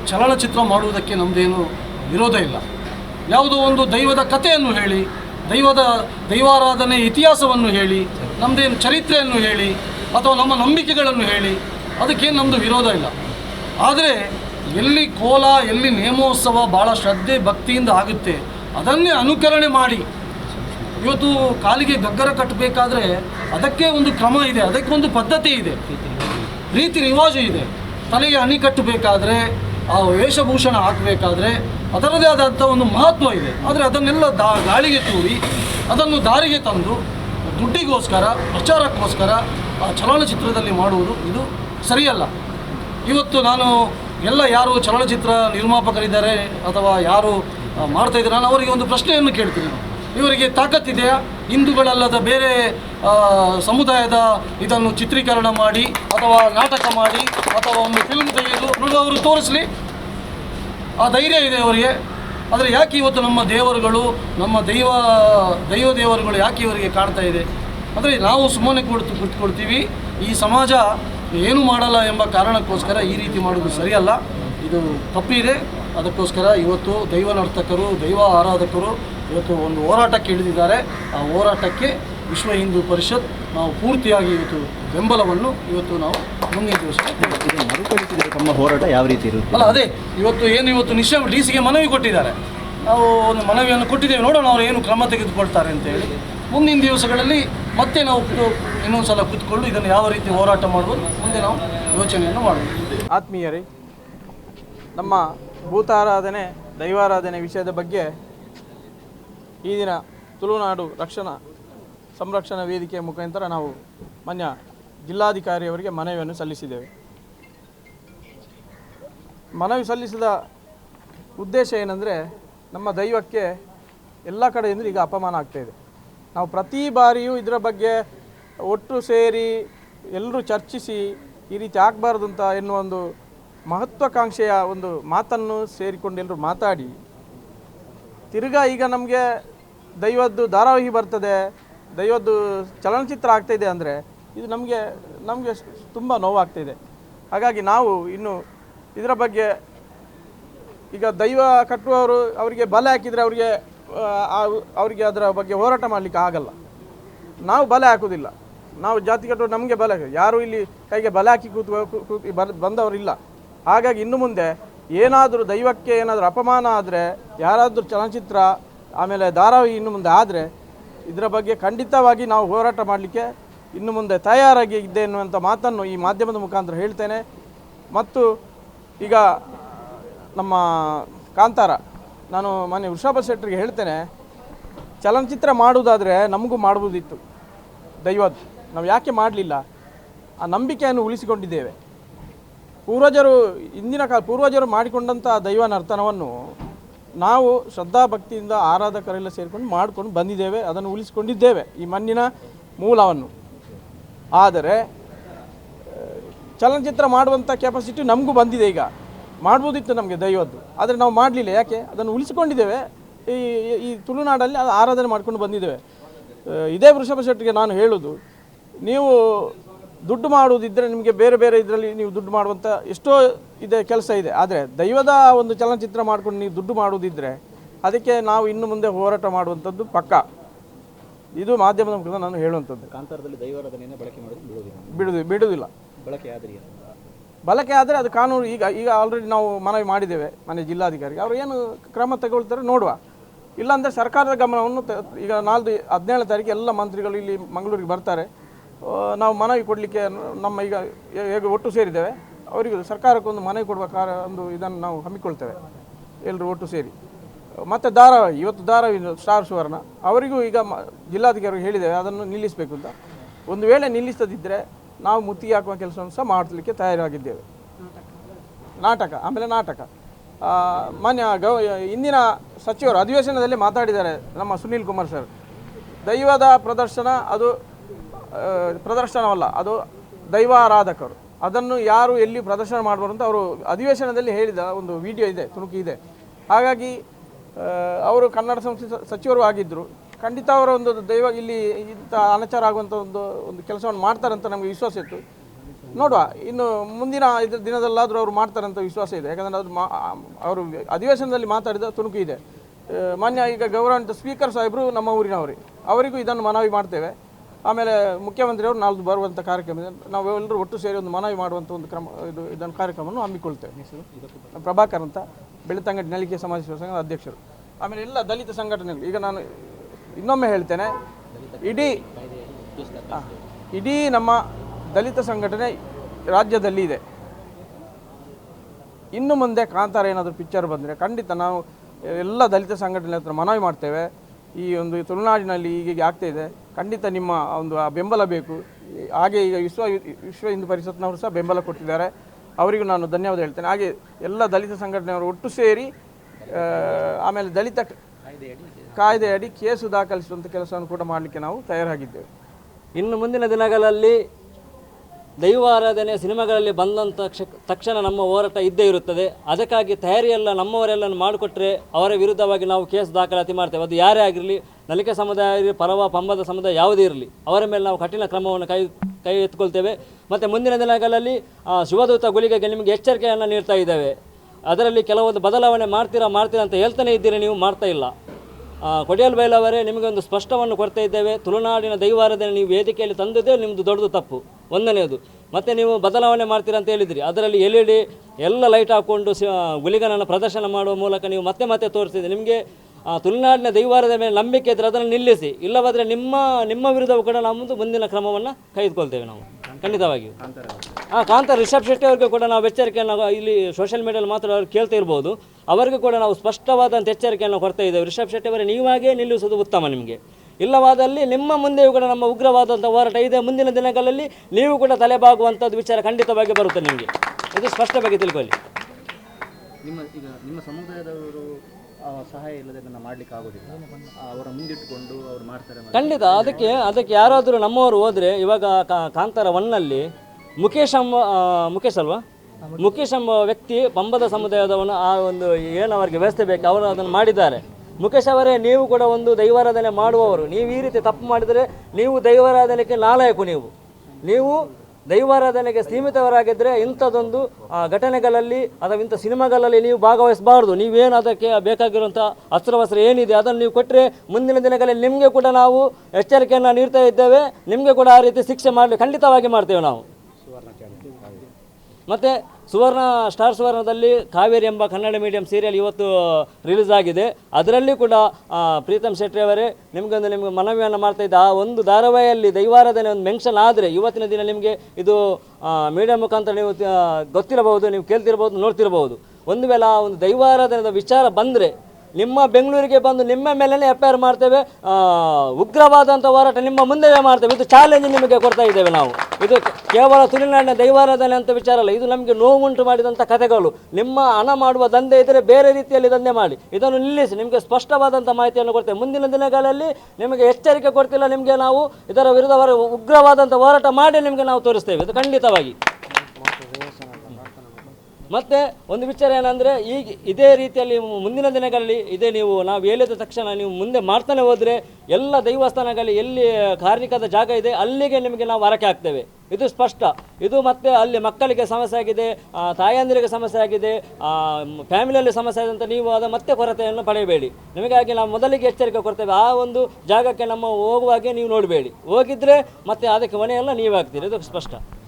Speaker 4: ಚಲನಚಿತ್ರ ಮಾಡುವುದಕ್ಕೆ ನಮ್ಮದೇನು ವಿರೋಧ ಇಲ್ಲ. ಯಾವುದೋ ಒಂದು ದೈವದ ಕಥೆಯನ್ನು ಹೇಳಿ ದೈವದ ದೈವಾರಾಧನೆ ಇತಿಹಾಸವನ್ನು ಹೇಳಿ ನಮ್ಮದೇನು ಚರಿತ್ರೆಯನ್ನು ಹೇಳಿ ಅಥವಾ ನಮ್ಮ ನಂಬಿಕೆಗಳನ್ನು ಹೇಳಿ ಅದಕ್ಕೇನು ನಮ್ಮದು ವಿರೋಧ ಇಲ್ಲ. ಆದರೆ ಎಲ್ಲಿ ಕೋಲ, ಎಲ್ಲಿ ನೇಮೋತ್ಸವ ಭಾಳ ಶ್ರದ್ಧೆ, ಭಕ್ತಿಯಿಂದ ಆಗುತ್ತೆ, ಅದನ್ನೇ ಅನುಕರಣೆ ಮಾಡಿ. ಇವತ್ತು ಕಾಲಿಗೆ ಗಗ್ಗರ ಕಟ್ಟಬೇಕಾದ್ರೆ ಅದಕ್ಕೆ ಒಂದು ಕ್ರಮ ಇದೆ, ಅದಕ್ಕೆ ಒಂದು ಪದ್ಧತಿ ಇದೆ. ರೀತಿ ರಿವಾಜು ಇದೆ. ತಲೆಗೆ ಹನಿ ಕಟ್ಟಬೇಕಾದ್ರೆ, ಆ ವೇಷಭೂಷಣ ಹಾಕಬೇಕಾದ್ರೆ ಅದರದೇ ಆದಂಥ ಒಂದು ಮಹತ್ವ ಇದೆ. ಆದರೆ ಅದನ್ನೆಲ್ಲ ದಾ, ಗಾಳಿಗೆ ತೂರಿ, ಅದನ್ನು ದಾರಿಗೆ ತಂದು, ದುಡ್ಡಿಗೋಸ್ಕರ, ಪ್ರಚಾರಕ್ಕೋಸ್ಕರ ಆ ಚಲನಚಿತ್ರದಲ್ಲಿ ಮಾಡುವುದು ಇದು ಸರಿಯಲ್ಲ. ಇವತ್ತು ನಾನು ಎಲ್ಲ ಯಾರು ಚಲನಚಿತ್ರ ನಿರ್ಮಾಪಕರಿದ್ದಾರೆ ಅಥವಾ ಯಾರು ಮಾಡ್ತಾ ಇದ್ದಾರೆ, ನಾನು ಅವರಿಗೆ ಒಂದು ಪ್ರಶ್ನೆಯನ್ನು ಕೇಳ್ತೀನಿ. ಇವರಿಗೆ ತಾಕತ್ತಿದೆಯಾ ಹಿಂದೂಗಳಲ್ಲದ ಬೇರೆ ಸಮುದಾಯದ ಇದನ್ನು ಚಿತ್ರೀಕರಣ ಮಾಡಿ ಅಥವಾ ನಾಟಕ ಮಾಡಿ ಅಥವಾ ಒಂದು ಫಿಲ್ಮ್ ತೆಗೆದು ನೋಡಿ ಅವರು ತೋರಿಸಲಿ. ಆ ಧೈರ್ಯ ಇದೆ ಅವರಿಗೆ. ಆದರೆ ಯಾಕೆ ಇವತ್ತು ನಮ್ಮ ದೇವರುಗಳು, ನಮ್ಮ ದೈವ ದೈವ ದೇವರುಗಳು ಯಾಕೆ ಇವರಿಗೆ ಕಾಣ್ತಾ ಇದೆ? ಅಂದರೆ ನಾವು ಸುಮ್ಮನೆ ಕೊಡ್ತು ಕೂತ್ಕೊಳ್ತೀವಿ. ಈ ಸಮಾಜ ಏನು ಮಾಡಲ್ಲ ಎಂಬ ಕಾರಣಕ್ಕೋಸ್ಕರ ಈ ರೀತಿ ಮಾಡೋದು ಸರಿಯಲ್ಲ. ಇದು ತಪ್ಪಿದೆ. ಅದಕ್ಕೋಸ್ಕರ ಇವತ್ತು ದೈವ ನರ್ತಕರು ದೈವ ಆರಾಧಕರು ಇವತ್ತು ಒಂದು ಹೋರಾಟಕ್ಕೆ ಇಳಿದಿದ್ದಾರೆ. ಆ ಹೋರಾಟಕ್ಕೆ ವಿಶ್ವ ಹಿಂದೂ ಪರಿಷತ್ ನಾವು ಪೂರ್ತಿಯಾಗಿ ಇವತ್ತು ಬೆಂಬಲವನ್ನು ಇವತ್ತು ನಾವು ಮುಂದಿನ ದಿವಸ
Speaker 8: ಮರುಕಳಿಸಿದರೆ ತಮ್ಮ ಹೋರಾಟ ಯಾವ ರೀತಿ ಇರುತ್ತೆ
Speaker 4: ಅಲ್ಲ ಅದೇ ಇವತ್ತು ಏನು ಇವತ್ತು ನಿಶ್ಚಯ ಡಿ ಸಿಗೆ ಮನವಿ ಕೊಟ್ಟಿದ್ದಾರೆ. ನಾವು ಒಂದು ಮನವಿಯನ್ನು ಕೊಟ್ಟಿದ್ದೇವೆ. ನೋಡೋಣ ಅವರು ಏನು ಕ್ರಮ ತೆಗೆದುಕೊಳ್ತಾರೆ ಅಂತೇಳಿ ಮುಂದಿನ ದಿವಸಗಳಲ್ಲಿ ಮತ್ತೆ ನಾವು ಇನ್ನೊಂದು ಸಲ ಕೂತ್ಕೊಂಡು ಇದನ್ನು ಯಾವ ರೀತಿ ಹೋರಾಟ ಮಾಡ್ಬೋದು ಮುಂದೆ ನಾವು ಯೋಚನೆಯನ್ನು ಮಾಡ್ಬೋದು
Speaker 7: ಆತ್ಮೀಯರೇ, ನಮ್ಮ ಭೂತಾರಾಧನೆ, ದೈವಾರಾಧನೆ ವಿಷಯದ ಬಗ್ಗೆ ಈ ದಿನ ತುಳುನಾಡು ರಕ್ಷಣಾ ಸಂರಕ್ಷಣಾ ವೇದಿಕೆಯ ಮುಖಾಂತರ ನಾವು ಮಾನ್ಯ ಜಿಲ್ಲಾಧಿಕಾರಿಯವರಿಗೆ ಮನವಿಯನ್ನು ಸಲ್ಲಿಸಿದ್ದೇವೆ. ಮನವಿ ಸಲ್ಲಿಸಿದ ಉದ್ದೇಶ ಏನಂದರೆ, ನಮ್ಮ ದೈವಕ್ಕೆ ಎಲ್ಲ ಕಡೆಯಿಂದ ಈಗ ಅಪಮಾನ ಆಗ್ತಾಯಿದೆ ನಾವು ಪ್ರತಿ ಬಾರಿಯೂ ಇದರ ಬಗ್ಗೆ ಒಟ್ಟು ಸೇರಿ ಎಲ್ಲರೂ ಚರ್ಚಿಸಿ ಈ ರೀತಿ ಆಗಬಾರ್ದು ಅಂತ ಎನ್ನುವ ಒಂದು ಮಹತ್ವಾಕಾಂಕ್ಷೆಯ ಒಂದು ಮಾತನ್ನು ಸೇರಿಕೊಂಡು ಎಲ್ಲರೂ ಮಾತಾಡಿ. ತಿರ್ಗಾ ಈಗ ನಮಗೆ ದೈವದ್ದು ಧಾರಾವಾಹಿ ಬರ್ತದೆ, ದೈವದ್ದು ಚಲನಚಿತ್ರ ಆಗ್ತಾಯಿದೆ ಅಂದರೆ ಇದು ನಮಗೆ ನಮಗೆ ತುಂಬ ನೋವಾಗ್ತಾಯಿದೆ. ಹಾಗಾಗಿ ನಾವು ಇನ್ನು ಇದರ ಬಗ್ಗೆ ಈಗ ದೈವ ಕಟ್ಟುವವರು ಅವರಿಗೆ ಬಲ ಹಾಕಿದರೆ ಅವರಿಗೆ ಅವರಿಗೆ ಅದರ ಬಗ್ಗೆ ಹೋರಾಟ ಮಾಡಲಿಕ್ಕೆ ಆಗಲ್ಲ. ನಾವು ಬಲೆ ಹಾಕೋದಿಲ್ಲ ನಾವು ಜಾತಿ ಕಟ್ಟುವ ನಮಗೆ ಬಲೆ ಯಾರು ಇಲ್ಲಿ ಕೈಗೆ ಬಲೆ ಹಾಕಿ ಕೂತು ಬಂದವರು ಇಲ್ಲ. ಹಾಗಾಗಿ ಇನ್ನು ಮುಂದೆ ಏನಾದರೂ ದೈವಕ್ಕೆ ಏನಾದರೂ ಅಪಮಾನ ಆದರೆ, ಯಾರಾದರೂ ಚಲನಚಿತ್ರ, ಆಮೇಲೆ ಧಾರಾವಾಹಿ ಇನ್ನು ಮುಂದೆ ಆದರೆ, ಇದರ ಬಗ್ಗೆ ಖಂಡಿತವಾಗಿ ನಾವು ಹೋರಾಟ ಮಾಡಲಿಕ್ಕೆ ಇನ್ನು ಮುಂದೆ ತಯಾರಾಗಿ ಇದ್ದೆ ಎನ್ನುವಂಥ ಮಾತನ್ನು ಈ ಮಾಧ್ಯಮದ ಮುಖಾಂತರ ಹೇಳ್ತೇನೆ. ಮತ್ತು ಈಗ ನಮ್ಮ ಕಾಂತಾರ ನಾನು ಮೊನ್ನೆ ವೃಷಭ ಶೆಟ್ಟರಿಗೆ ಹೇಳ್ತೇನೆ, ಚಲನಚಿತ್ರ ಮಾಡುವುದಾದರೆ ನಮಗೂ ಮಾಡ್ಬೋದಿತ್ತು. ದೈವದ್ದು ನಾವು ಯಾಕೆ ಮಾಡಲಿಲ್ಲ? ಆ ನಂಬಿಕೆಯನ್ನು ಉಳಿಸಿಕೊಂಡಿದ್ದೇವೆ. ಪೂರ್ವಜರು ಹಿಂದಿನ ಕಾಲ ಪೂರ್ವಜರು ಮಾಡಿಕೊಂಡಂಥ ದೈವ ನರ್ತನವನ್ನು ನಾವು ಶ್ರದ್ಧಾಭಕ್ತಿಯಿಂದ ಆರಾಧಕರೆಲ್ಲ ಸೇರಿಕೊಂಡು ಮಾಡ್ಕೊಂಡು ಬಂದಿದ್ದೇವೆ, ಅದನ್ನು ಉಳಿಸಿಕೊಂಡಿದ್ದೇವೆ, ಈ ಮಣ್ಣಿನ ಮೂಲವನ್ನು. ಆದರೆ ಚಲನಚಿತ್ರ ಮಾಡುವಂಥ ಕೆಪಾಸಿಟಿ ನಮಗೂ ಬಂದಿದೆ ಈಗ. ಮಾಡ್ಬೋದಿತ್ತು ನಮಗೆ ದೈವದ್ದು. ಆದರೆ ನಾವು ಮಾಡಲಿಲ್ಲ. ಯಾಕೆ? ಅದನ್ನು ಉಳಿಸಿಕೊಂಡಿದ್ದೇವೆ. ಈ ಈ- ತುಳುನಾಡಲ್ಲಿ ಅದು ಆರಾಧನೆ ಮಾಡ್ಕೊಂಡು ಬಂದಿದ್ದೇವೆ. ಇದೇ ವೃಷಭ ಶೆಟ್ಟಿಗೆ ನಾನು ಹೇಳೋದು ನೀವು ದುಡ್ಡು ಮಾಡುವುದಿದ್ದರೆ ನಿಮಗೆ ಬೇರೆ ಬೇರೆ ಇದರಲ್ಲಿ ನೀವು ದುಡ್ಡು ಮಾಡುವಂಥ ಎಷ್ಟೋ ಇದೆ ಕೆಲಸ ಇದೆ. ಆದರೆ ದೈವದ ಒಂದು ಚಲನಚಿತ್ರ ಮಾಡ್ಕೊಂಡು ನೀವು ದುಡ್ಡು ಮಾಡುವುದಿದ್ದರೆ ಅದಕ್ಕೆ ನಾವು ಇನ್ನು ಮುಂದೆ ಹೋರಾಟ ಮಾಡುವಂಥದ್ದು ಪಕ್ಕ. ಇದು ಮಾಧ್ಯಮದ ಮುಖಾಂತರ ನಾನು ಹೇಳುವಂಥದ್ದು.
Speaker 8: ಕಾಂತಾರದಲ್ಲಿ ದೈವಾರಾಧನೆಯನ್ನು ಬಳಕೆ ಮಾಡೋದು ಬಿಡೋದಿಲ್ಲ
Speaker 7: ಬಿಡುವುದಿಲ್ಲ.
Speaker 8: ಬಳಕೆ ಆದ್ರಿ
Speaker 7: ಬಳಕೆ ಆದರೆ ಅದು ಕಾನೂನು ಈಗ ಈಗ ಆಲ್ರೆಡಿ ನಾವು ಮನವಿ ಮಾಡಿದ್ದೇವೆ ಮನೆ ಜಿಲ್ಲಾಧಿಕಾರಿಗೆ. ಅವರು ಏನು ಕ್ರಮ ತಗೊಳ್ತಾರೆ ನೋಡುವ. ಇಲ್ಲಾಂದರೆ ಸರ್ಕಾರದ ಗಮನವನ್ನು ಈಗ ನಾಲ್ದು ಹದಿನೇಳು ತಾರೀಕು ಎಲ್ಲ ಮಂತ್ರಿಗಳು ಇಲ್ಲಿ ಮಂಗಳೂರಿಗೆ ಬರ್ತಾರೆ. ನಾವು ಮನವಿ ಕೊಡಲಿಕ್ಕೆ ನಮ್ಮ ಈಗ, ಹೇಗೆ ಒಟ್ಟು ಸೇರಿದ್ದೇವೆ. ಅವರಿಗೂ ಸರ್ಕಾರಕ್ಕೆ ಒಂದು ಮನವಿ ಕೊಡುವ ಕಾರ, ಒಂದು ಇದನ್ನು ನಾವು ಹಮ್ಮಿಕೊಳ್ತೇವೆ. ಎಲ್ಲರೂ ಒಟ್ಟು ಸೇರಿ. ಮತ್ತು ಧಾರಾವಾಹಿ, ಇವತ್ತು ಧಾರಾವಾಹಿ ಸ್ಟಾರ್ ಸುವರ್ಣ. ಅವರಿಗೂ ಈಗ ಜಿಲ್ಲಾಧಿಕಾರಿಗಳು ಹೇಳಿದ್ದೇವೆ, ಅದನ್ನು ನಿಲ್ಲಿಸಬೇಕು ಅಂತ. ಒಂದು ವೇಳೆ ನಿಲ್ಲಿಸದಿದ್ದರೆ ನಾವು ಮುತ್ತಿಗೆ ಹಾಕುವ ಕೆಲಸವನ್ನು ಸಹ ಮಾಡಲಿಕ್ಕೆ ತಯಾರಾಗಿದ್ದೇವೆ. ನಾಟಕ, ಆಮೇಲೆ ನಾಟಕ. ಮಾನ್ಯ ಗೌ, ಇಂದಿನ ಸಚಿವರು ಅಧಿವೇಶನದಲ್ಲಿ ಮಾತಾಡಿದ್ದಾರೆ ನಮ್ಮ ಸುನೀಲ್ ಕುಮಾರ್ ಸರ್. ದೈವದ ಪ್ರದರ್ಶನ ಅದು ಪ್ರದರ್ಶನವಲ್ಲ, ಅದು ದೈವಾರಾಧಕರು ಅದನ್ನು ಯಾರು ಎಲ್ಲಿ ಪ್ರದರ್ಶನ ಮಾಡಬಾರ್ದು ಅಂತ ಅವರು ಅಧಿವೇಶನದಲ್ಲಿ ಹೇಳಿದ ಒಂದು ವಿಡಿಯೋ ಇದೆ, ತುಣುಕಿ ಇದೆ. ಹಾಗಾಗಿ ಅವರು ಕನ್ನಡ ಸಂಸ್ಥೆ ಸಚಿವರು ಆಗಿದ್ದರು. ಖಂಡಿತ ಅವರ ಒಂದು ದೈವ ಇಲ್ಲಿ ಇಂಥ ಅನಚಾರ ಆಗುವಂಥ ಒಂದು ಒಂದು ಕೆಲಸವನ್ನು ಮಾಡ್ತಾರಂತ ನಮಗೆ ವಿಶ್ವಾಸ ಇತ್ತು. ನೋಡುವ, ಇನ್ನು ಮುಂದಿನ ಇದ್ರ ದಿನದಲ್ಲಾದರೂ ಅವರು ಮಾಡ್ತಾರೆ ಅಂತ ವಿಶ್ವಾಸ ಇದೆ. ಯಾಕಂದರೆ ಅದು ಮಾ, ಅವರು ಅಧಿವೇಶನದಲ್ಲಿ ಮಾತಾಡಿದ ತುಣುಕು ಇದೆ. ಮಾನ್ಯ ಈಗ ಗೌರವಾನ್ವಿತ ಸ್ಪೀಕರ್ ಸಾಹೇಬರು ನಮ್ಮ ಊರಿನವರೇ. ಅವರಿಗೂ ಇದನ್ನು ಮನವಿ ಮಾಡ್ತೇವೆ. ಆಮೇಲೆ ಮುಖ್ಯಮಂತ್ರಿಯವರು ನಾಲ್ದು ಬರುವಂಥ ಕಾರ್ಯಕ್ರಮ ನಾವು ಎಲ್ಲರೂ ಒಟ್ಟು ಸೇರಿ ಒಂದು ಮನವಿ ಮಾಡುವಂಥ ಒಂದು ಕ್ರಮ, ಇದು, ಇದನ್ನು ಕಾರ್ಯಕ್ರಮವನ್ನು ಹಮ್ಮಿಕೊಳ್ತೇವೆ. ಪ್ರಭಾಕರ್ ಅಂತ ಬೆಳ್ತಂಗಡಿ ನಲಿಕೆ ಸಮಾಜ ಸಂಘದ ಅಧ್ಯಕ್ಷರು. ಆಮೇಲೆ ಎಲ್ಲ ದಲಿತ ಸಂಘಟನೆಗಳು. ಈಗ ನಾನು ಇನ್ನೊಮ್ಮೆ ಹೇಳ್ತೇನೆ, ಇಡೀ ಇಡೀ ನಮ್ಮ ದಲಿತ ಸಂಘಟನೆ ರಾಜ್ಯದಲ್ಲಿ ಇದೆ. ಇನ್ನು ಮುಂದೆ ಕಾಂತಾರ ಏನಾದರೂ ಪಿಕ್ಚರ್ ಬಂದರೆ ಖಂಡಿತ ನಾವು ಎಲ್ಲ ದಲಿತ ಸಂಘಟನೆ ಹತ್ರ ಮನವಿ ಮಾಡ್ತೇವೆ. ಈ ಒಂದು ತುಳುನಾಡಿನಲ್ಲಿ ಈಗೀಗ ಆಗ್ತಾ ಇದೆ. ಖಂಡಿತ ನಿಮ್ಮ ಒಂದು ಆ ಬೆಂಬಲ ಬೇಕು. ಹಾಗೆ ಈಗ ವಿಶ್ವ ವಿಶ್ವ ಹಿಂದೂ ಪರಿಷತ್ನವರು ಸಹ ಬೆಂಬಲ ಕೊಟ್ಟಿದ್ದಾರೆ. ಅವರಿಗೂ ನಾನು ಧನ್ಯವಾದ ಹೇಳ್ತೇನೆ. ಹಾಗೆ ಎಲ್ಲ ದಲಿತ ಸಂಘಟನೆಯವರು ಒಟ್ಟು ಸೇರಿ ಆಮೇಲೆ ದಲಿತ ಕಾಯ್ದೆಯಡಿ ಕೇಸು ದಾಖಲಿಸುವಂಥ ಕೆಲಸವನ್ನು ಕೂಡ ಮಾಡಲಿಕ್ಕೆ ನಾವು ತಯಾರಾಗಿದ್ದೇವೆ.
Speaker 9: ಇನ್ನು ಮುಂದಿನ ದಿನಗಳಲ್ಲಿ ದೈವಾರಾಧನೆ ಸಿನಿಮಾಗಳಲ್ಲಿ ಬಂದಂಥ ಕ್ಷ, ತಕ್ಷಣ ನಮ್ಮ ಹೋರಾಟ ಇದ್ದೇ ಇರುತ್ತದೆ. ಅದಕ್ಕಾಗಿ ತಯಾರಿಯೆಲ್ಲ ನಮ್ಮವರೆಲ್ಲ ಮಾಡಿಕೊಟ್ರೆ ಅವರ ವಿರುದ್ಧವಾಗಿ ನಾವು ಕೇಸ್ ದಾಖಲಾತಿ ಮಾಡ್ತೇವೆ. ಅದು ಯಾರೇ ಆಗಿರಲಿ, ನಲಿಕೆ ಸಮುದಾಯ ಇರಲಿ ಪರವ, ಪಂಬದ ಸಮುದಾಯ ಯಾವುದೇ ಇರಲಿ, ಅವರ ಮೇಲೆ ನಾವು ಕಠಿಣ ಕ್ರಮವನ್ನು ಕೈ ಕೈ ಎತ್ಕೊಳ್ತೇವೆ. ಮತ್ತು ಮುಂದಿನ ದಿನಗಳಲ್ಲಿ ಶಿವದೂತ ಗುಳಿಗೆಗೆ ನಿಮಗೆ ಎಚ್ಚರಿಕೆಯನ್ನು ನೀಡ್ತಾ ಇದ್ದೇವೆ. ಅದರಲ್ಲಿ ಕೆಲವೊಂದು ಬದಲಾವಣೆ ಮಾಡ್ತೀರಾ ಮಾಡ್ತೀರಾ ಅಂತ ಹೇಳ್ತಾನೆ ಇದ್ದೀರಿ, ನೀವು ಮಾಡ್ತಾ ಇಲ್ಲ. ಕೊಡಿಯಲ್ ಬೈಲವರೇ ನಿಮಗೆ ಒಂದು ಸ್ಪಷ್ಟವನ್ನು ಕೊಡ್ತಾ ಇದ್ದೇವೆ. ತುಳುನಾಡಿನ ದೈವಾರಾಧನೆ ನೀವು ವೇದಿಕೆಯಲ್ಲಿ ತಂದದೇ ನಿಮ್ಮದು ದೊಡ್ಡದು ತಪ್ಪು. ಒಂದನೆಯದು ಮತ್ತು ನೀವು ಬದಲಾವಣೆ ಮಾಡ್ತೀರಾ ಅಂತ ಹೇಳಿದಿರಿ. ಅದರಲ್ಲಿ ಎಲ್ ಇ ಡಿ ಎಲ್ಲ ಲೈಟ್ ಹಾಕ್ಕೊಂಡು ಸಿ ಗುಲಿಗನನ್ನು ಪ್ರದರ್ಶನ ಮಾಡುವ ಮೂಲಕ ನೀವು ಮತ್ತೆ ಮತ್ತೆ ತೋರಿಸ್ತಿದೆ ನಿಮಗೆ ತುಳುನಾಡಿನ ದೈವಾರದ ಮೇಲೆ ನಂಬಿಕೆ ಇದ್ದರೆ ಅದನ್ನು ನಿಲ್ಲಿಸಿ. ಇಲ್ಲವಾದರೆ ನಿಮ್ಮ ನಿಮ್ಮ ವಿರುದ್ಧವು ಕೂಡ ನಾವು ಮುಂದಿನ ಕ್ರಮವನ್ನು ಕೈದುಕೊಳ್ತೇವೆ ನಾವು. ಖಂಡಿತವಾಗಿಯೂ. ಹಾಂ ಕಾಂತ ರಿಷಬ್ ಶೆಟ್ಟಿ ಅವರಿಗೆ ಕೂಡ ನಾವು ಎಚ್ಚರಿಕೆಯನ್ನು ಇಲ್ಲಿ ಸೋಷಿಯಲ್ ಮೀಡಿಯಲ್ಲಿ ಮಾತ್ರ ಅವ್ರು ಕೇಳ್ತಾ ಇರ್ಬೋದು. ಅವರಿಗೂ ಕೂಡ ನಾವು ಸ್ಪಷ್ಟವಾದಂಥ ಎಚ್ಚರಿಕೆಯನ್ನು ಕೊಡ್ತಾ ಇದ್ದೇವೆ. ರಿಷಬ್ ಶೆಟ್ಟಿ ಅವರೇ ನೀವಾಗೇ ನಿಲ್ಲಿಸುವುದು ಉತ್ತಮ ನಿಮಗೆ. ಇಲ್ಲವಾದಲ್ಲಿ ನಿಮ್ಮ ಮುಂದೆಯೂ ಕೂಡ ನಮ್ಮ ಉಗ್ರವಾದಂಥ ಹೋರಾಟ ಇದೆ. ಮುಂದಿನ ದಿನಗಳಲ್ಲಿ ನೀವು ಕೂಡ ತಲೆಬಾಗುವಂಥದ್ದು ವಿಚಾರ ಖಂಡಿತವಾಗಿ ಬರುತ್ತೆ ನಿಮಗೆ. ಇದು ಸ್ಪಷ್ಟವಾಗಿ ತಿಳ್ಕೊಳ್ಳಿ.
Speaker 8: ನಿಮ್ಮ ಈಗ ನಿಮ್ಮ ಸಮುದಾಯದವರು ಸಹಾಯ ಇಲ್ಲದೆ ಅದನ್ನು ಮಾಡ್ಲಿಕ್ಕೆ ಆಗೋದಿಲ್ಲ. ಅವರ ಮುಂದಿಟ್ಟುಕೊಂಡು ಅವ್ರು ಮಾಡ್ತಾರೆ.
Speaker 9: ಖಂಡಿತ. ಅದಕ್ಕೆ ಅದಕ್ಕೆ ಯಾರಾದರೂ ನಮ್ಮವರು ಹೋದರೆ ಇವಾಗ ಕಾಂತಾರ ಒನ್ನಲ್ಲಿ ಮುಖೇಶ್ ಅಂಬ ಮುಖೇಶ್ ಅಲ್ವಾ? ಮುಖೇಶ್ ಎಂಬ ವ್ಯಕ್ತಿ ಪಂಬದ ಸಮುದಾಯದವನು, ಆ ಒಂದು ಏನು ಅವರಿಗೆ ವ್ಯವಸ್ಥೆ ಬೇಕು, ಅವರು ಅದನ್ನು ಮಾಡಿದ್ದಾರೆ. ಮುಖೇಶ್ ಅವರೇ, ನೀವು ಕೂಡ ಒಂದು ದೈವಾರಾಧನೆ ಮಾಡುವವರು. ನೀವು ಈ ರೀತಿ ತಪ್ಪು ಮಾಡಿದರೆ ನೀವು ದೈವಾರಾಧನೆಗೆ ನಾಲಾಯಕು ನೀವು. ನೀವು ದೈವಾರಾಧನೆಗೆ ಸೀಮಿತವರಾಗಿದ್ದರೆ ಇಂಥದ್ದೊಂದು ಘಟನೆಗಳಲ್ಲಿ ಅಥವಾ ಇಂಥ ಸಿನಿಮಾಗಳಲ್ಲಿ ನೀವು ಭಾಗವಹಿಸಬಾರ್ದು. ನೀವೇನು ಅದಕ್ಕೆ ಬೇಕಾಗಿರುವಂಥ ಅಸ್ತ್ರವಸ್ತ್ರ ಏನಿದೆ ಅದನ್ನು ನೀವು ಕೊಟ್ಟರೆ ಮುಂದಿನ ದಿನಗಳಲ್ಲಿ ನಿಮಗೆ ಕೂಡ ನಾವು ಎಚ್ಚರಿಕೆಯನ್ನು ನೀಡ್ತಾ ಇದ್ದೇವೆ. ನಿಮಗೆ ಕೂಡ ಆ ರೀತಿ ಶಿಕ್ಷೆ ಮಾಡಲಿ, ಖಂಡಿತವಾಗಿ ಮಾಡ್ತೇವೆ ನಾವು. ಮತ್ತು ಸುವರ್ಣ, ಸ್ಟಾರ್ ಸುವರ್ಣದಲ್ಲಿ ಕಾವೇರಿ ಎಂಬ ಕನ್ನಡ ಮೀಡಿಯಂ ಸೀರಿಯಲ್ ಇವತ್ತು ರಿಲೀಸ್ ಆಗಿದೆ. ಅದರಲ್ಲಿ ಕೂಡ ಪ್ರೀತಮ್ ಶೆಟ್ಟಿ ಅವರೇ ನಿಮಗೊಂದು ನಿಮಗೆ ಮನವಿಯನ್ನು ಮಾಡ್ತಾ ಇದ್ದ. ಆ ಒಂದು ಧಾರಾವಾಹಿಯಲ್ಲಿ ದೈವಾರಾಧನೆ ಒಂದು ಮೆನ್ಷನ್ ಆದರೆ ಇವತ್ತಿನ ದಿನ ನಿಮಗೆ ಇದು ಮೀಡಿಯಾ ಮುಖಾಂತರ ನೀವು ಗೊತ್ತಿರಬಹುದು, ನೀವು ಕೇಳ್ತಿರ್ಬೋದು ನೋಡ್ತಿರ್ಬೋದು ಒಂದು ವೇಳೆ ಆ ಒಂದು ದೈವಾರಾಧನೆದ ವಿಚಾರ ಬಂದರೆ ನಿಮ್ಮ ಬೆಂಗಳೂರಿಗೆ ಬಂದು ನಿಮ್ಮ ಮೇಲೇ ಎಫ್ ಐ ಆರ್ ಮಾಡ್ತೇವೆ. ಉಗ್ರವಾದಂಥ ಹೋರಾಟ ನಿಮ್ಮ ಮುಂದೆವೇ ಮಾಡ್ತೇವೆ. ಇದು ಚಾಲೆಂಜ್ ನಿಮಗೆ ಕೊಡ್ತಾ ಇದ್ದೇವೆ ನಾವು. ಇದು ಕೇವಲ ತುಳುನಾಡಿನ ದೈವಾರಾಧನೆ ಅಂತ ವಿಚಾರ ಅಲ್ಲ. ಇದು ನಮಗೆ ನೋವುಂಟು ಮಾಡಿದಂಥ ಕಥೆಗಳು. ನಿಮ್ಮ ಹಣ ಮಾಡುವ ದಂಧೆ ಇದ್ದರೆ ಬೇರೆ ರೀತಿಯಲ್ಲಿ ದಂಧೆ ಮಾಡಿ. ಇದನ್ನು ನಿಲ್ಲಿಸಿ. ನಿಮಗೆ ಸ್ಪಷ್ಟವಾದಂಥ ಮಾಹಿತಿಯನ್ನು ಕೊಡ್ತೇವೆ. ಮುಂದಿನ ದಿನಗಳಲ್ಲಿ ನಿಮಗೆ ಎಚ್ಚರಿಕೆ ಕೊಡ್ತಿಲ್ಲ ನಿಮಗೆ ನಾವು. ಇದರ ವಿರುದ್ಧ ಉಗ್ರವಾದಂಥ ಹೋರಾಟ ಮಾಡಿ ನಿಮಗೆ ನಾವು ತೋರಿಸ್ತೇವೆ. ಇದು ಖಂಡಿತವಾಗಿ. ಮತ್ತೆ ಒಂದು ವಿಚಾರ ಏನಂದರೆ, ಈಗ ಇದೇ ರೀತಿಯಲ್ಲಿ ಮುಂದಿನ ದಿನಗಳಲ್ಲಿ ಇದೇ ನೀವು, ನಾವು ಹೇಳಿದ ತಕ್ಷಣ ನೀವು ಮುಂದೆ ಮಾಡ್ತಾನೆ ಹೋದರೆ ಎಲ್ಲ ದೈವಸ್ಥಾನಗಳಲ್ಲಿ ಎಲ್ಲಿ ಕಾರ್ಮಿಕದ ಜಾಗ ಇದೆ, ಅಲ್ಲಿಗೆ ನಿಮಗೆ ನಾವು ಹರಕೆ ಹಾಕ್ತೇವೆ. ಇದು ಸ್ಪಷ್ಟ. ಇದು ಮತ್ತೆ ಅಲ್ಲಿ ಮಕ್ಕಳಿಗೆ ಸಮಸ್ಯೆ ಆಗಿದೆ ತಾಯಂದಿರಿಗೆ ಸಮಸ್ಯೆ ಆಗಿದೆ ಫ್ಯಾಮಿಲಿಯಲ್ಲಿ ಸಮಸ್ಯೆ ಆದಂತ ನೀವು ಅದ ಮತ್ತೆ ಕೊರತೆಯನ್ನು ಪಡೆಯಬೇಡಿ. ನಿಮಗಾಗಿ ನಾವು ಮೊದಲಿಗೆ ಎಚ್ಚರಿಕೆ ಕೊಡ್ತೇವೆ. ಆ ಒಂದು ಜಾಗಕ್ಕೆ ನಮ್ಮ ಹೋಗುವಾಗೆ ನೀವು ನೋಡಬೇಡಿ. ಹೋಗಿದ್ರೆ ಮತ್ತೆ ಅದಕ್ಕೆ ಹೊಣೆಯೆಲ್ಲ ನೀವೇ ಆಗ್ತೀರಿ ಇದು ಸ್ಪಷ್ಟ.